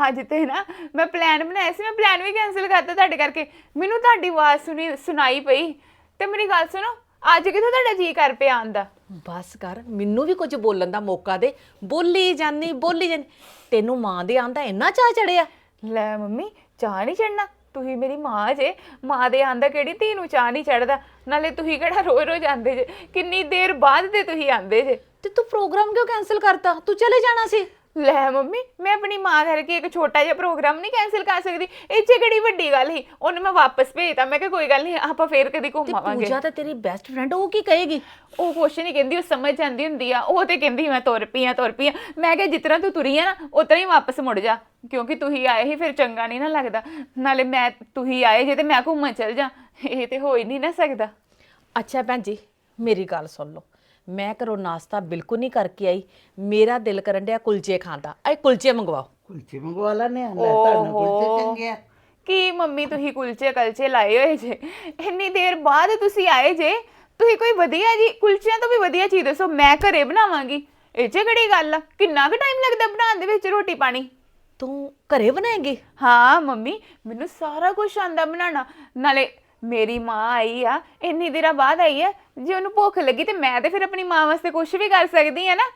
ਅੱਜ ਤੇ ਨਾ ਮੈਂ ਪਲਾਨ ਬਣਾਇਆ ਸੀ ਮੈਂ ਪਲਾਨ ਵੀ ਕੈਨਸਲ ਕਰਤਾ ਤੁਹਾਡੇ ਕਰਕੇ। ਮੈਨੂੰ ਤੁਹਾਡੀ ਆਵਾਜ਼ ਸੁਣੀ ਸੁਣਾਈ ਪਈ। ਤੇ ਮੇਰੀ ਗੱਲ ਸੁਣੋ ਅੱਜ ਕਿਥੋਂ ਤੁਹਾਡਾ ਜੀ ਕਰ ਪਿਆ ਆਉਣ ਦਾ? ਬਸ ਕਰ ਮੈਨੂੰ ਵੀ ਕੁਝ ਬੋਲਣ ਦਾ ਮੌਕਾ ਦੇ। ਬੋਲੀ ਜਾਂਦੀ ਬੋਲੀ ਜਾਂਦੀ ਤੈਨੂੰ ਮਾਂ ਦੇ ਆਂਦਾ ਇੰਨਾ ਚਾਹ ਚੜਿਆ? ਲੈ ਮੰਮੀ ਚਾਹ ਨਹੀਂ ਚੜਨਾ। ਤੁਸੀਂ ਮੇਰੀ ਮਾਂ ਜੇ। ਮਾਂ ਦੇ ਆਂਦਾ ਕਿਹੜੀ ਧੀ ਨੂੰ ਚਾਹ ਨਹੀਂ ਚੜਦਾ? ਨਾਲੇ ਤੁਸੀਂ ਕਿਹੜਾ ਰੋਜ਼ ਰੋਜ਼ ਆਂਦੇ ਜੇ? ਕਿੰਨੀ ਦੇਰ ਬਾਅਦ ਤੇ ਤੁਸੀਂ ਆਂਦੇ ਜੇ? ਤੇ ਤੂੰ ਪ੍ਰੋਗਰਾਮ ਕਿਉਂ ਕੈਨਸਲ ਕਰਤਾ? ਤੂੰ ਚਲੇ ਜਾਣਾ ਸੀ? ਲੈ ਮੰਮੀ ਮੈਂ ਆਪਣੀ ਮਾਂ ਕਰਕੇ ਇੱਕ ਛੋਟਾ ਜਿਹਾ ਪ੍ਰੋਗਰਾਮ ਨਹੀਂ ਕੈਨਸਲ ਕਰ ਸਕਦੀ। ਇਹ 'ਚ ਕਿਹੜੀ ਵੱਡੀ ਗੱਲ ਸੀ? ਉਹਨੂੰ ਮੈਂ ਵਾਪਸ ਭੇਜਤਾ। ਮੈਂ ਕਿਹਾ ਕੋਈ ਗੱਲ ਨਹੀਂ ਆਪਾਂ ਫੇਰ ਕਦੀ ਤੇ ਘੁੰਮ ਆਵਾਂਗੇ। ਪੂਜਾ ਤਾਂ ਤੇਰੀ ਬੈਸਟ ਫਰੈਂਡ ਉਹ ਕੀ ਕਹੇਗੀ? ਉਹ ਕੁਛ ਨਹੀਂ ਕਹਿੰਦੀ ਉਹ ਸਮਝ ਜਾਂਦੀ ਹੁੰਦੀ ਆ। ਉਹ ਤੇ ਕਹਿੰਦੀ ਮੈਂ ਤੁਰ ਪਈ ਆ ਤੁਰ ਪਈ ਆ। ਮੈਂ ਕਿਹਾ ਜਿਸ ਤਰ੍ਹਾਂ ਤੂੰ ਤੁਰੀ ਆ ਨਾ ਉਤਰਾ ਹੀ ਵਾਪਸ ਮੁੜ ਜਾ। ਕਿਉਂਕਿ ਤੁਸੀਂ ਆਏ ਹੀ ਫਿਰ ਚੰਗਾ ਨਹੀਂ ਨਾ ਲੱਗਦਾ। ਨਾਲੇ ਮੈਂ ਤੁਸੀਂ ਆਏ ਜੇ ਤੇ ਮੈਂ ਘੁੰਮਣ ਚਲ ਜਾ। ਇਹ ਤੇ ਹੋ ਹੀ ਨਹੀਂ ਨਾ ਸਕਦਾ। ਅੱਛਾ ਭੈਣ ਜੀ ਮੇਰੀ ਗੱਲ ਸੁਣ ਲਓ। ਮੈਂ ਘਰੋਂ ਨਾਸ਼ਤਾ ਬਿਲਕੁਲ ਨਹੀਂ ਕਰਕੇ ਆਈ। ਮੇਰਾ ਦਿਲ ਕਰਨ ਡਿਆ ਕੁਲਚੇ ਖਾਣ ਦਾ। ਆਏ ਕੁਲਚੇ ਮੰਗਵਾਓ। ਕੁਲਚੇ ਮੰਗਵਾ ਲੈਣੇ ਆ ਲੈ ਤੁਹਾਨੂੰ ਕੁਲਚੇ ਚੰਗੇ ਆ। ਕੀ ਮੰਮੀ ਤੁਸੀਂ ਕੁਲਚੇ ਕਲਚੇ ਲਾਏ ਹੋਏ ਜੇ? ਇੰਨੀ ਦੇਰ ਬਾਅਦ ਤੁਸੀਂ ਆਏ ਜੇ ਤੁਸੀਂ ਕੋਈ ਵਧੀਆ ਜੀ ਕੁਲਚਿਆਂ ਤੋਂ ਵੀ ਵਧੀਆ ਚੀਜ਼ ਦੱਸੋ ਮੈਂ ਘਰੇ ਬਣਾਵਾਂਗੀ। ਇਹ 'ਚ ਕਿਹੜੀ ਗੱਲ ਆ? ਕਿੰਨਾ ਕੁ ਟਾਈਮ ਲੱਗਦਾ ਬਣਾਉਣ ਦੇ ਵਿੱਚ ਰੋਟੀ ਪਾਣੀ? ਤੂੰ ਘਰੇ ਬਣਾਏਂਗੀ? ਹਾਂ ਮੰਮੀ ਮੈਨੂੰ ਸਾਰਾ ਕੁਝ ਆਂਦਾ ਬਣਾਉਣਾ। ਨਾਲੇ ਮੇਰੀ ਮਾਂ ਆਈ ਆ ਇੰਨੀ ਦੇਰਾਂ ਬਾਅਦ ਆਈ ਆ ਜੇ ਉਹਨੂੰ ਭੁੱਖ ਲੱਗੀ ਤੇ ਮੈਂ ਤੇ ਫਿਰ ਆਪਣੀ ਮਾਂ ਵਾਸਤੇ ਕੁਝ ਵੀ ਕਰ ਸਕਦੀ ਆ ਨਾ।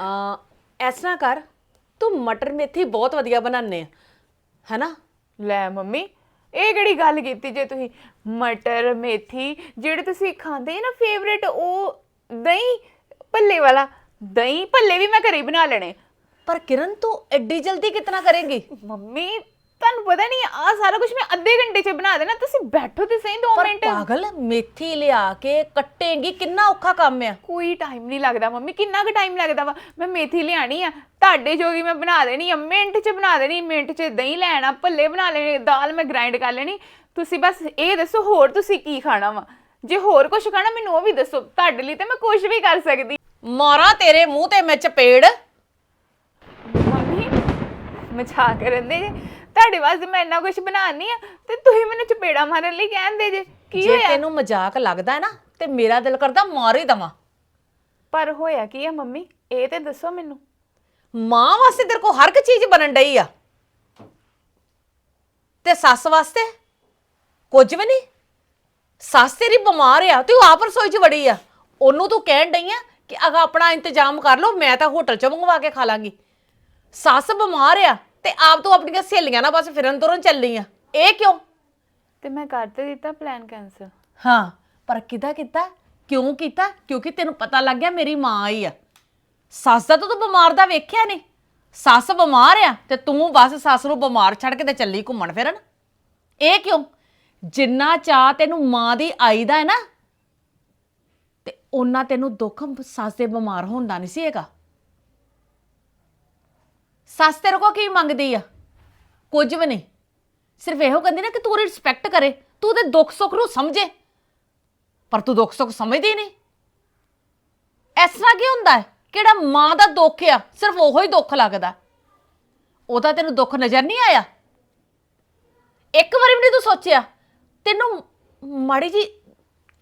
ਆ ਇਸ ਤਰ੍ਹਾਂ ਕਰ ਤੂੰ ਮਟਰ ਮੇਥੀ ਬਹੁਤ ਵਧੀਆ ਬਣਾਉਂਦੇ ਆ ਹੈਨਾ? ਲੈ ਮੰਮੀ ਇਹ ਕਿਹੜੀ ਗੱਲ ਕੀਤੀ ਜੇ ਤੁਸੀਂ? ਮਟਰ ਮੇਥੀ ਜਿਹੜੇ ਤੁਸੀਂ ਖਾਂਦੇ ਨਾ ਫੇਵਰੇਟ ਉਹ ਦਹੀਂ ਭੱਲੇ ਵਾਲਾ ਦਹੀਂ ਭੱਲੇ ਵੀ ਮੈਂ ਘਰੇ ਹੀ ਬਣਾ ਲੈਣੇ। ਪਰ ਕਿਰਨ ਤੂੰ ਐਡੀ ਜਲਦੀ ਕਿਤਨਾ ਕਰੇਂਗੀ? ਮੰਮੀ ਤੁਹਾਨੂੰ ਪਤਾ ਨਹੀਂ ਆ ਸਾਰਾ ਕੁਝ ਮੈਂ ਅੱਧੇ ਘੰਟੇ 'ਚ ਬਣਾ ਦੇਣਾ ਤੁਸੀਂ ਬੈਠੋ ਤੇ ਸਹੀ 2 ਪਰ ਮਿੰਟ। ਪਾਗਲ ਮੇਥੀ ਲਿਆ ਕੇ ਕੱਟੇਂਗੀ ਕਿੰਨਾ ਔਖਾ ਕੰਮ ਆ। ਕੋਈ ਟਾਈਮ ਨਹੀਂ ਲੱਗਦਾ ਮੰਮੀ ਕਿੰਨਾ ਕੁ ਟਾਈਮ ਲੱਗਦਾ ਵਾ। ਮੈਂ ਮੇਥੀ ਲਿਆਣੀ ਆ ਤੁਹਾਡੇ ਜੋਗੀ ਮੈਂ ਬਣਾ ਦੇਣੀ ਆ ਮਿੰਟ 'ਚ ਬਣਾ ਦੇਣੀ ਮਿੰਟ 'ਚ ਦਹੀਂ ਲੈਣਾ ਭੱਲੇ ਬਣਾ ਲੈਣੇ ਦਾਲ ਮੈਂ ਗ੍ਰਾਈਂਡ ਕਰ ਲੈਣੀ। ਤੁਸੀਂ ਬਸ ਇਹ ਦੱਸੋ ਹੋਰ ਤੁਸੀਂ ਕੀ ਖਾਣਾ ਵਾ? ਜੇ ਹੋਰ ਕੁਝ ਖਾਣਾ ਮੈਨੂੰ ਉਹ ਵੀ ਦੱਸੋ ਤੁਹਾਡੇ ਲਈ ਤੇ ਮੈਂ ਕੁਝ ਵੀ ਕਰ ਸਕਦੀ। ਮਾਰਾਂ ਤੇਰੇ ਮੂੰਹ ਤੇ ਮੈਂ ਚਪੇੜ। ਮੰਮੀ ਮਜ਼ਾਕ ਕਰਨ ਦੇ ਜੇ। ਤੁਹਾਡੇ ਵਾਸਤੇ ਮੈਂ ਇੰਨਾ ਕੁਝ ਬਣਾਉਣੀ ਆ ਤੇ ਤੁਸੀਂ ਮੈਨੂੰ ਚਪੇੜਾ ਮਾਰਨ ਲਈ ਕਹਿੰਦੇ ਜੇ। ਕੀ ਜੇ ਹੋਇਆ? ਤੈਨੂੰ ਮਜ਼ਾਕ ਲੱਗਦਾ ਹੈ ਨਾ ਤੇ ਮੇਰਾ ਦਿਲ ਕਰਦਾ ਮਾਰ ਹੀ ਦਵਾਂ। ਪਰ ਹੋਇਆ ਕੀ ਆ ਮੰਮੀ? ਇਹ ਤੇ ਦੱਸੋ ਮੈਨੂੰ। ਮਾਂ ਵਾਸਤੇ ਤੇਰੇ ਕੋ ਹਰ ਇੱਕ ਚੀਜ਼ ਬਣਨ ਡਈ ਆ। ਤੇ ਸੱਸ ਵਾਸਤੇ? ਕੁਝ ਵੀ ਨਹੀਂ। ਸੱਸ ਤੇਰੀ ਬਿਮਾਰ ਆ ਤੇ ਉਹ ਆਪ ਰਸੋਈ 'ਚ ਵੜੀ ਆ। ਉਹਨੂੰ ਤੂੰ ਕਹਿਣ ਡਈ ਆ ਕਿ ਅਗਾ ਆਪਣਾ ਇੰਤਜ਼ਾਮ ਕਰ ਲਓ ਮੈਂ ਤਾਂ ਹੋਟਲ 'ਚੋਂ ਮੰਗਵਾ ਕੇ ਖਾ ਲਾਂਗੀ। ਸੱਸ ਬਿਮਾਰ ਆ ਤੇ ਆਪ ਤੂੰ ਆਪਣੀਆਂ ਸਹੇਲੀਆਂ ਨਾਲ ਬਸ ਫਿਰਨ ਤੁਰਨ ਚੱਲੀ ਆ। ਇਹ ਕਿਉਂ? ਤੇ ਮੈਂ ਕਰ ਤੇ ਦਿੱਤਾ ਪਲਾਨ ਕੈਨਸਲ ਹਾਂ ਪਰ ਕਿਦਾ ਕੀਤਾ? ਕਿਉਂ ਕੀਤਾ? ਕਿਉਂਕਿ ਤੈਨੂੰ ਪਤਾ ਲੱਗ ਗਿਆ ਮੇਰੀ ਮਾਂ ਆਈ ਆ। ਸੱਸ ਦਾ ਤਾਂ ਤੂੰ ਬਿਮਾਰ ਦਾ ਵੇਖਿਆ ਨਹੀਂ। ਸੱਸ ਬਿਮਾਰ ਆ ਤੇ ਤੂੰ ਬਸ ਸੱਸ ਨੂੰ ਬਿਮਾਰ ਛੱਡ ਕੇ ਤੇ ਚੱਲੀ ਘੁੰਮਣ ਫਿਰਨ। ਇਹ ਕਿਉਂ? ਜਿੰਨਾ ਚਾਹ ਤੈਨੂੰ ਮਾਂ ਦੀ ਆਈ ਦਾ ਹੈ ਨਾ ਤੇ ਉਹਨਾਂ ਤੈਨੂੰ ਦੁੱਖ ਸੱਸ ਦੇ ਬਿਮਾਰ ਹੋਣ ਦਾ ਨਹੀਂ ਸੀ ਹੈਗਾ। ਸੱਸ ਤੇਰੇ ਕੋ ਕੀ ਮੰਗਦੀ ਆ? ਕੁਝ ਵੀ ਨਹੀਂ। ਸਿਰਫ ਇਹੋ ਕਹਿੰਦੀ ਨਾ ਕਿ ਤੂੰ ਰਿਸਪੈਕਟ ਕਰੇ। ਤੂੰ ਤੇ ਦੁੱਖ ਸੁੱਖ ਨੂੰ ਸਮਝੇ। ਪਰ ਤੂੰ ਦੁੱਖ ਸੁੱਖ ਸਮਝਦੀ ਨਹੀਂ। ਇਸ ਤਰ੍ਹਾਂ ਕੀ ਹੁੰਦਾ ਹੈ? ਕਿਹੜਾ ਮਾਂ ਦਾ ਦੁੱਖ ਆ, ਸਿਰਫ ਉਹੋ ਹੀ ਦੁੱਖ ਲੱਗਦਾ। ਉਹਦਾ ਤੈਨੂੰ ਦੁੱਖ ਨਜ਼ਰ ਨਹੀਂ ਆਇਆ? ਇੱਕ ਵਾਰੀ ਵੀ ਨਹੀਂ ਤੂੰ ਸੋਚਿਆ, ਤੈਨੂੰ ਮਾੜੀ ਜੀ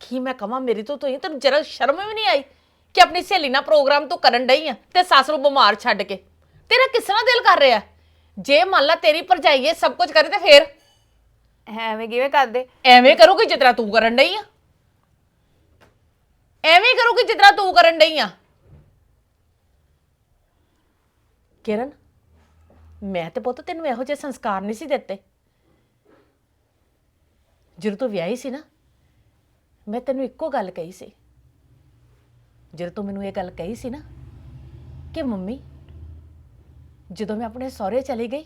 ਕੀ ਮੈਂ ਕਹਾਂ ਮੇਰੀ ਤੋਂ ਤੋਂ ਤੈਨੂੰ ਜਰਾ ਸ਼ਰਮ ਵੀ ਨਹੀਂ ਆਈ ਕਿ ਆਪਣੀ ਸਹੇਲੀ ਨਾਲ ਪ੍ਰੋਗਰਾਮ ਤੂੰ ਕਰਨ ਡਈ ਆ ਤੇ ਸੱਸ ਨੂੰ ਬਿਮਾਰ ਛੱਡ ਕੇ? ਤੇਰਾ ਕਿਸ ਤਰ੍ਹਾਂ ਦਿਲ ਕਰ ਰਿਹਾ? ਜੇ ਮੰਨ ਲਾ ਤੇਰੀ ਭਰਜਾਈ ਇਹ ਸਭ ਕੁਝ ਕਰੇ ਤੇ ਫੇਰ? ਐਵੇਂ ਕਿਵੇਂ ਕਰਦੇ? ਐਵੇਂ ਕਰੂਗੀ ਜਿਸ ਤਰ੍ਹਾਂ ਤੂੰ ਕਰਨ ਡਈ ਆ। ਐਵੇਂ ਕਰੂਗੀ ਜਿਸ ਤਰ੍ਹਾਂ ਤੂੰ ਕਰਨ ਡਈ ਆ। ਕਿਰਨ ਮੈਂ ਤੇ ਪੁੱਤ ਤੈਨੂੰ ਇਹੋ ਜਿਹੇ ਸੰਸਕਾਰ ਨਹੀਂ ਸੀ ਦਿੱਤੇ। ਜਦੋਂ ਤੂੰ ਵਿਆਹੀ ਸੀ ਨਾ ਮੈਂ ਤੈਨੂੰ ਇੱਕੋ ਗੱਲ ਕਹੀ ਸੀ। ਜਦੋਂ ਤੂੰ ਮੈਨੂੰ ਇਹ ਗੱਲ ਕਹੀ ਸੀ ਨਾ ਕਿ ਮੰਮੀ ਜਦੋਂ ਮੈਂ ਆਪਣੇ ਸਹੁਰੇ ਚਲੀ ਗਈ,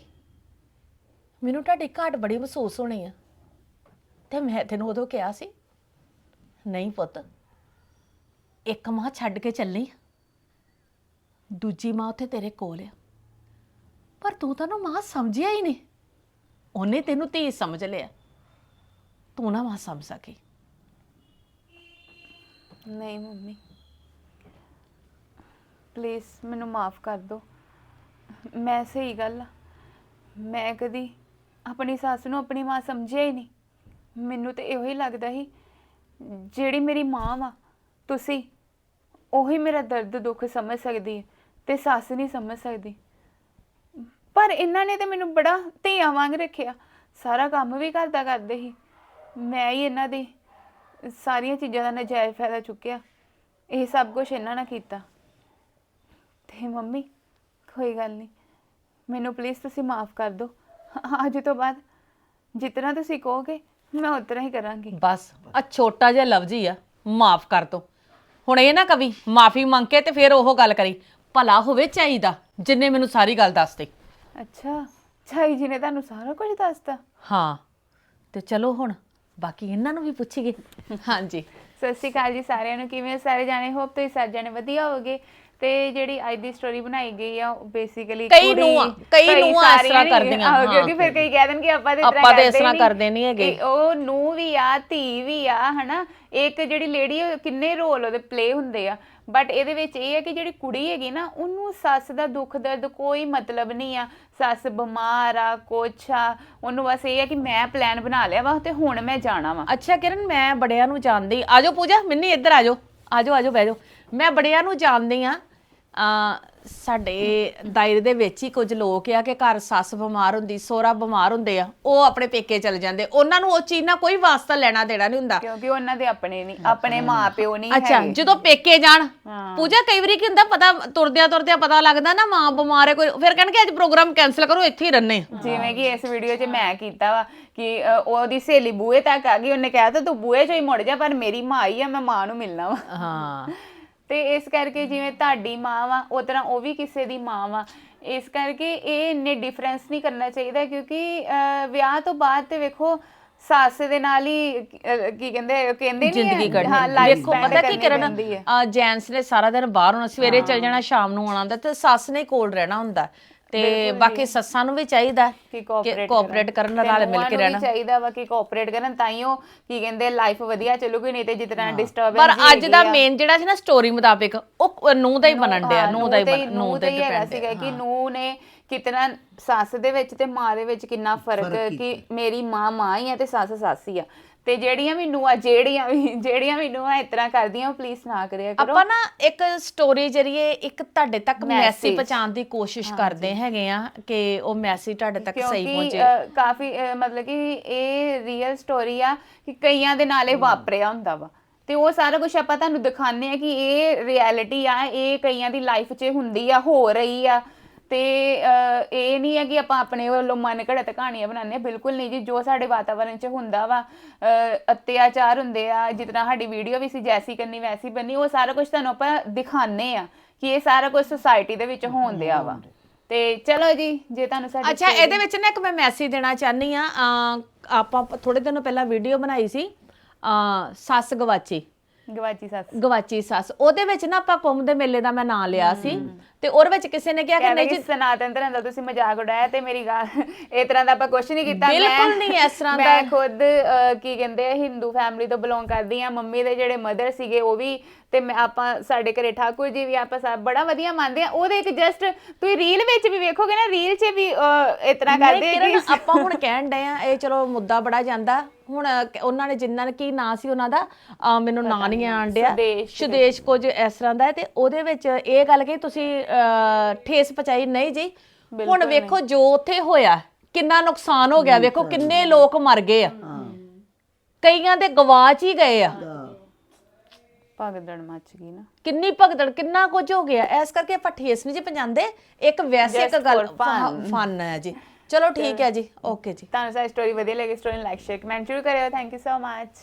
ਮੈਨੂੰ ਤੁਹਾਡੀ ਘਾਟ ਬੜੀ ਮਹਿਸੂਸ ਹੋਣੀ ਆ। ਤੇ ਮੈਂ ਤੈਨੂੰ ਉਦੋਂ ਕਿਹਾ ਸੀ, ਨਹੀਂ ਪੁੱਤ, ਇੱਕ ਮਾਂ ਛੱਡ ਕੇ ਚੱਲੀ ਦੂਜੀ ਮਾਂ ਉੱਥੇ ਤੇਰੇ ਕੋਲ ਆ। ਪਰ ਤੂੰ ਤਾਂ ਨੂੰ ਮਾਂ ਸਮਝਿਆ ਹੀ ਨਹੀਂ। ਉਹਨੇ ਤੈਨੂੰ ਧੀ ਸਮਝ ਲਿਆ। ਤੂੰ ਨਾ ਮਾਂ ਸਮਝ ਸਕੀ। ਨਹੀਂ ਮੰਮੀ ਪਲੀਜ਼ ਮੈਨੂੰ ਮਾਫ ਕਰ ਦਿਓ। ਮੈਂ ਸਹੀ ਗੱਲ ਆ। ਮੈਂ ਕਦੀ ਆਪਣੀ ਸੱਸ ਨੂੰ ਆਪਣੀ ਮਾਂ ਸਮਝਿਆ ਹੀ ਨਹੀਂ। ਮੈਨੂੰ ਤੇ ਇਹੋ ਹੀ ਲੱਗਦਾ ਸੀ, ਜਿਹੜੀ ਮੇਰੀ ਮਾਂ ਵਾ, ਤੁਸੀਂ ਉਹੀ ਮੇਰਾ ਦਰਦ ਦੁੱਖ ਸਮਝ ਸਕਦੀ ਹੈ ਤੇ ਸੱਸ ਨਹੀਂ ਸਮਝ ਸਕਦੀ। ਪਰ ਇਹਨਾਂ ਨੇ ਤੇ ਮੈਨੂੰ ਬੜਾ ਧੀਆਂ ਵਾਂਗ ਰੱਖਿਆ। ਸਾਰਾ ਕੰਮ ਵੀ ਘਰ ਦਾ ਕਰਦੇ ਸੀ। ਮੈਂ ਹੀ ਇਹਨਾਂ ਦੀ ਸਾਰੀਆਂ ਚੀਜ਼ਾਂ ਦਾ ਨਜਾਇਜ਼ ਫਾਇਦਾ ਚੁੱਕਿਆ। ਇਹ ਸਭ ਕੁਝ ਇਹਨਾਂ ਨੇ ਕੀਤਾ। ਤੇ ਮੰਮੀ ਕੋਈ ਗੱਲ ਨਹੀਂ। ਮੈਨੂੰ ਪਲੀਜ਼ ਤੁਸੀਂ ਮਾਫ ਕਰ ਦਿਓ। ਅੱਜ ਤੋਂ ਬਾਅਦ ਜਿਤਨਾ ਤੁਸੀਂ ਕਹੋਗੇ ਮੈਂ ਉਤਨਾ ਹੀ ਕਰਾਂਗੀ। ਬਸ ਆ ਛੋਟਾ ਜਿਹਾ ਲਫ਼ਜ਼ ਹੀ ਆ ਮਾਫ ਕਰ ਦੋ। ਹੁਣ ਇਹ ਨਾ ਕਵੀ ਮਾਫੀ ਮੰਗ ਕੇ ਤੇ ਫਿਰ ਉਹ ਗੱਲ ਕਰੀ। ਭਲਾ ਹੋਵੇ ਚਾਹੀਦਾ ਜਿੰਨੇ ਮੈਨੂੰ ਸਾਰੀ ਗੱਲ ਦੱਸਤੀ ਅੱਛਾ ਛਾਈ ਜੀ ਨੇ ਤੁਹਾਨੂੰ ਸਾਰਾ ਕੁਝ ਦੱਸਤਾ? ਹਾਂ ਤੇ ਚਲੋ ਹੁਣ ਬਾਕੀ ਇਹਨਾਂ ਨੂੰ ਵੀ ਪੁੱਛੀਏ। ਹਾਂਜੀ। ਸਤਿ ਸ਼੍ਰੀ ਅਕਾਲ ਜੀ ਸਾਰਿਆਂ ਨੂੰ ਕਿਵੇਂ ਹੋ? ਸਾਰੇ ਜਾਣੇ ਹੋਪ ਤੁਸੀਂ ਸਾਰੇ ਜਾਣੇ ਵਧੀਆ ਹੋਗੇ ਤੇ ਜਿਹੜੀ ਅੱਜ ਦੀ ਸਟੋਰੀ ਬਣਾਈ ਗਈ ਆ ਬੇਸਿਕਲੀ ਕਈ ਨੂੰਹਾਂ- ਕਈ ਨੂੰਹਾਂ ਇਸ ਤਰ੍ਹਾਂ ਕਰਦੀਆਂ, ਹਾਂ। ਕਿਉਂਕਿ ਫਿਰ ਕਈ ਕਹਿ ਦੇਣ ਕਿ ਆਪਾਂ ਤੇ ਆਪਾਂ ਤੇ ਇਸ ਤਰ੍ਹਾਂ। ਕਰਦੇ ਨਹੀਂ ਹੈਗੇ। ਉਹ ਨੂੰ ਵੀ ਆ ਧੀ ਵੀ ਆ ਹਨਾ ਇੱਕ ਜਿਹੜੀ ਲੇਡੀ ਕਿੰਨੇ ਰੋਲ ਉਹਦੇ ਪਲੇ ਹੁੰਦੇ ਆ ਬਟ ਇਹਦੇ ਵਿੱਚ ਇਹ ਹੈ ਕਿ ਜਿਹੜੀ ਕੁੜੀ ਹੈਗੀ ਨਾ ਉਹਨੂੰ ਸੱਸ ਦਾ ਦੁੱਖ ਦਰਦ ਕੋਈ ਮਤਲਬ ਨਹੀਂ ਆ ਸੱਸ ਬਿਮਾਰ ਆ ਕੁਛ ਆ ਉਹਨੂੰ ਬਸ ਇਹ ਹੈ ਕਿ ਮੈਂ ਪਲਾਨ ਬਣਾ ਲਿਆ ਵਾ ਤੇ ਹੁਣ ਮੈਂ ਜਾਣਾ ਵਾ ਅੱਛਾ ਕਿਰਨ ਮੈਂ ਬੜਿਆਂ ਨੂੰ ਜਾਣਦੀ ਆਜੋ ਪੂਜਾ ਮਿੰਨੀ ਇੱਧਰ ਆਜੋ ਆਜੋ ਆਜੋ ਬਹਿ ਜਾਓ ਮੈਂ ਬੜਿਆਂ ਨੂੰ ਜਾਣਦੀ ਆ ਸਾਡੇ ਦਾਇਰੇ ਦੇ ਵਿੱਚ ਹੀ ਕੁਝ ਲੋਕ ਆ ਕਿ ਘਰ ਸੱਸ ਬਿਮਾਰ ਹੁੰਦੀ ਸੋਹਰਾ ਬਿਮਾਰ ਹੁੰਦੇ ਆ ਉਹ ਆਪਣੇ ਪੇਕੇ ਚਲੇ ਜਾਂਦੇ। ਉਹਨਾਂ ਨੂੰ ਉਹ ਚੀਜ਼ ਨਾਲ ਕੋਈ ਵਾਸਤਾ ਲੈਣਾ ਦੇਣਾ ਨਹੀਂ ਹੁੰਦਾ। ਕਿਉਂਕਿ ਉਹਨਾਂ ਦੇ ਆਪਣੇ ਨਹੀਂ ਆਪਣੇ ਮਾਪਿਓ ਨਹੀਂ ਅੱਛਾ ਜਦੋਂ ਪੇਕੇ ਜਾਣ ਪੂਜਾ ਕਈ ਵਾਰੀ ਕੀ ਹੁੰਦਾ ਪਤਾ ਤੁਰਦਿਆਂ ਤੁਰਦਿਆਂ ਪਤਾ ਲੱਗਦਾ ਨਾ ਮਾਂ ਬਿਮਾਰ ਹੈ ਕੋਈ ਫਿਰ ਕਹਿਣਗੇ ਅੱਜ ਪ੍ਰੋਗਰਾਮ ਕੈਨਸਲ ਕਰੋ ਇੱਥੇ ਹੀ ਰਹਿੰਨੇ ਆ। ਜਿਵੇਂ ਕਿ ਇਸ ਵੀਡੀਓ 'ਚ ਮੈਂ ਕੀਤਾ ਵਾ ਕਿ ਉਹਦੀ ਸਹੇਲੀ ਬੂਏ ਤੱਕ ਆ ਗਈ ਉਹਨੇ ਕਿਹਾ ਤਾਂ ਤੂੰ ਬੂਏ 'ਚੋਂ ਹੀ ਮੁੜ ਜਾ ਪਰ ਮੇਰੀ ਮਾਂ ਹੀ ਆ ਮੈਂ ਮਾਂ ਨੂੰ ਮਿਲਣਾ ਵਾ। ਹਾਂ। ਤੇ ਇਸ ਕਰਕੇ ਜਿਵੇਂ ਤੁਹਾਡੀ ਮਾਂ ਵਾ ਉਹ ਤਰ੍ਹਾਂ ਉਹ ਵੀ ਕਿਸੇ ਦੀ ਮਾਂ ਵਾ। ਇਸ ਕਰਕੇ ਇਹ ਇੰਨੇ ਡਿਫਰੈਂਸ ਨਹੀਂ ਕਰਨਾ ਚਾਹੀਦਾ ਕਿਉਂਕਿ ਵਿਆਹ ਤੋਂ ਬਾਅਦ ਤੇ ਵੇਖੋ ਸੱਸ ਦੇ ਨਾਲ ਹੀ ਕੀ ਕਹਿੰਦੇ ਕਹਿੰਦੇ ਨਹੀਂ ਜ਼ਿੰਦਗੀ ਹਾਂ ਕੱਢਣੀ ਲਾਈਫ ਦੇਖੋ ਪਤਾ ਕੀ ਕਰਨ ਜੈਂਟਸ ਨੇ ਸਾਰਾ ਦਿਨ ਬਾਹਰ ਹੋਣਾ ਸਵੇਰੇ ਚੱਲ ਜਾਣਾ ਸ਼ਾਮ ਨੂੰ ਆਉਣਾ ਹੁੰਦਾ ਤੇ ਸੱਸ ਨੇ ਕੋਲ ਰਹਿਣਾ ਹੁੰਦਾ। ਤੇ ਬਾਕੀ ਸੱਸਾਂ ਨੂੰ ਵੀ ਚਾਹੀਦਾ ਕਿ ਕਿ ਕੋਆਪਰੇਟ ਕਰਨ। ਨਾਲ ਮਿਲ ਕੇ ਰਹਿਣਾ। ਚਾਹੀਦਾ ਵਾ ਕਿ ਕੋਆਪਰੇਟ ਕਰਨ ਤਾਂ ਹੀ ਉਹ ਕੀ ਕਹਿੰਦੇ ਲਾਈਫ ਵਧੀਆ ਚੱਲੂਗੀ ਨਹੀਂ ਤੇ ਜਿਤਨਾ ਡਿਸਟਰਬੈਂਸ ਪਰ ਅੱਜ ਦਾ ਮੇਨ ਜਿਹੜਾ ਸੀ ਨਾ ਸਟੋਰੀ ਮੁਤਾਬਿਕ ਉਹ ਨੂੰ ਦਾ ਹੀ ਬਣਨ ਡਿਆ ਨੂੰ ਦਾ ਹੀ ਨੂੰ ਨੂੰਹ ਦਾ ਦਾ ਹੀ ਹੈਗਾ ਸੀਗਾ ਕਿ ਨੂੰ ਨੇ ਕਿਤਨਾ ਸੱਸ ਦੇ ਵਿੱਚ ਤੇ ਮਾਂ ਦੇ ਵਿੱਚ ਕਿੰਨਾ ਫ਼ਰਕ ਕਿ ਮੇਰੀ ਮਾਂ ਮਾਂ ਹੀ ਆ ਤੇ ਸੱਸ ਸੱਸ ਹੀ ਆ। ਤੇ ਜਿਹੜੀਆਂ ਵੀ ਨੂੰਹਾਂ ਜਿਹੜੀਆਂ ਵੀ ਜਿਹੜੀਆਂ ਵੀ ਨੂੰਹਾਂ ਇਸ ਤਰ੍ਹਾਂ ਕਰਦੀਆਂ ਪਲੀਜ਼ ਨਾ ਕਰਿਆ ਕਰੋ। ਆਪਾਂ ਨਾ ਇੱਕ ਸਟੋਰੀ ਜਰੀਏ ਇੱਕ ਤੁਹਾਡੇ ਤੱਕ ਮੈਸੇਜ। ਪਹੁੰਚਾਉਣ ਦੀ ਕੋਸ਼ਿਸ਼ ਕਰਦੇ ਹੈਗੇ ਆ ਕਿ ਉਹ ਮੈਸੇਜ ਤੁਹਾਡੇ ਤੱਕ ਸਹੀ ਪਹੁੰਚੇ। ਕਾਫੀ ਮਤਲਬ ਕਿ ਇਹ ਰੀਅਲ ਸਟੋਰੀ ਆ ਕਿ ਕਈਆਂ ਦੇ ਨਾਲ ਇਹ ਵਾਪਰਿਆ ਹੁੰਦਾ ਵਾ। ਤੇ ਉਹ ਸਾਰਾ ਕੁਝ ਆਪਾਂ ਤੁਹਾਨੂੰ ਦਿਖਾਉਂਦੇ ਆ ਕਿ ਇਹ ਰਿਐਲਿਟੀ ਆ ਇਹ ਕਈਆਂ ਦੀ ਲਾਈਫ 'ਚ ਹੁੰਦੀ ਆ ਹੋ ਰਹੀ ਆ। ਤੇ ਇਹ ਨਹੀਂ ਹੈ ਕਿ ਆਪਾਂ ਆਪਣੇ ਵੱਲੋਂ ਮਨ ਘੜਤ ਕਹਾਣੀਆਂ ਬਣਾਉਂਦੇ ਆ ਬਿਲਕੁਲ ਨਹੀਂ ਜੀ ਜੋ ਸਾਡੇ ਵਾਤਾਵਰਣ 'ਚ ਹੁੰਦਾ ਵਾ ਅਤਿਆਚਾਰ ਹੁੰਦੇ ਆ ਜਿਤਨਾ ਸਾਡੀ ਵੀਡੀਓ ਵੀ ਸੀ ਜੈਸੀ ਕਰਨੀ ਵੈਸੀ ਬੰਨੀ ਉਹ ਸਾਰਾ ਕੁਝ ਤੁਹਾਨੂੰ ਆਪਾਂ ਦਿਖਾਉਂਦੇ ਆ ਕਿ ਇਹ ਸਾਰਾ ਕੁਝ ਸੁਸਾਇਟੀ ਦੇ ਵਿੱਚ ਹੋਣ ਦਿਆ ਵਾ। ਤੇ ਚਲੋ ਜੀ ਜੇ ਤੁਹਾਨੂੰ ਸਾਡੀ ਅੱਛਾ ਇਹਦੇ ਵਿੱਚ ਨਾ ਇੱਕ ਮੈਂ ਮੈਸੇਜ ਦੇਣਾ ਚਾਹਨੀ ਆ ਆਪਾਂ ਥੋੜੇ ਦਿਨ ਪਹਿਲਾਂ ਵੀਡੀਓ ਬਣਾਈ ਸੀ ਅ, ਸੱਸ ਗਵਾਚੀ। ਗਵਾਚੀ ਸੱਸ। ਗਵਾਚੀ ਸੱਸ। ਉਹਦੇ ਵਿੱਚ ਨਾ ਆਪਾਂ ਕੁੰਭ ਦੇ ਮੇਲੇ ਦਾ ਮੈਂ ਨਾਂ ਲਿਆ ਸੀ ਤੇ ਉਹਦੇ ਵਿੱਚ ਕਿਸੇ ਨੇ ਕਿਹਾ ਕਿ ਕਹਿੰਦੇ ਨਹੀਂ ਕਿ ਜੀ ਸਨਾਤਨ ਧਰਮ ਦਾ ਤੁਸੀਂ ਮਜ਼ਾਕ ਉਡਾਇਆ ਤੇ ਮੇਰੀ ਗੱਲ ਇਹ ਤਰ੍ਹਾਂ ਦਾ ਆਪਾਂ ਕੁਝ ਨਹੀਂ ਕੀਤਾ। ਬਿਲਕੁਲ ਨਹੀਂ ਇਸ ਤਰ੍ਹਾਂ ਦਾ। ਮੈਂ ਖੁਦ ਅਹ, ਕੀ ਕਹਿੰਦੇ ਆ ਹਿੰਦੂ ਫੈਮਿਲੀ ਤੋਂ ਬਿਲੋਂਗ ਕਰਦੀ ਆ ਮੰਮੀ ਦੇ ਜਿਹੜੇ ਮਦਰ ਸੀਗੇ ਉਹ ਵੀ ਤੇ ਮੈਂ ਆਪਾਂ ਸਾਡੇ ਘਰੇ ਠਾਕੁਰ ਜੀ ਵੀ ਆਪਾਂ ਸਭ ਬੜਾ ਵਧੀਆ ਮੰਨਦੇ ਆ ਉਹਦੇ ਇੱਕ ਜਸਟ ਤੁਸੀਂ ਰੀਲ ਵਿੱਚ ਵੀ ਵੇਖੋਗੇ ਨਾ ਰੀਲ 'ਚ ਵੀ ਅਹ, ਇਸ ਤਰ੍ਹਾਂ ਨਹੀਂ ਕਰਦੇ ਕਿ ਆਪਾਂ ਹੁਣ ਕਹਿਣ ਡਏ ਆ ਇਹ ਚਲੋ ਮੁੱਦਾ ਬੜਾ ਜਾਂਦਾ। ਹੁਣ ਕ- ਉਹਨਾਂ ਨੇ ਜਿੰਨਾਂ ਨੇ ਕੀ ਨਾਂ ਸੀ ਉਹਨਾਂ ਦਾ? ਅਹ ਮੈਨੂੰ ਨਾਂ ਨਹੀਂ ਆਣ ਡਿਆ। ਸੁਦੇਸ਼ ਸੁਦੇਸ਼ ਕੁਝ ਇਸ ਤਰ੍ਹਾਂ ਦਾ ਹੈ ਤੇ ਉਹਦੇ ਵਿੱਚ ਇਹ ਗੱਲ ਕਿ ਤੁਸੀਂ ਅਹ, ਠੇਸ ਪਚਾਈ ਨਹੀਂ ਜੀ। ਹੁਣ ਵੇਖੋ ਜੋ ਉੱਥੇ ਹੋਇਆ ਕਿੰਨਾ ਨੁਕਸਾਨ ਹੋ ਗਿਆ। ਵੇਖੋ ਕਿੰਨੇ ਲੋਕ ਮਰ ਗਏ ਆ। ਕਈਆਂ ਦੇ ਗਵਾਚ ਹੀ ਗਏ ਆ। ਭਗਦੜ ਮੱਚ ਗਈ ਨਾ। ਕਿੰਨੀ ਭਗਦੜ ਕਿੰਨਾ ਕੁਝ ਹੋ ਗਿਆ। ਇਸ ਕਰਕੇ ਆਪਾਂ ਠੇਸ ਨਹੀਂ ਜੀ ਪਜਾਂਦੇ ਇੱਕ ਵੈਸੇ ਇੱਕ Just ਗੱਲ for fun. ਫਨ ਹੈ ਜੀ। ਚਲੋ ਠੀਕ ਹੈ ਜੀ। ਓਕੇ ਜੀ। ਤੁਹਾਨੂੰ ਸਾਡੀ ਸਟੋਰੀ ਵਧੀਆ ਲੱਗੀ। ਸਟੋਰੀ ਨੂੰ ਲਾਈਕ ਸ਼ੇਅਰ ਕਮੈਂਟ ਜ਼ਰੂਰ ਕਰਿਓ। Thank you so much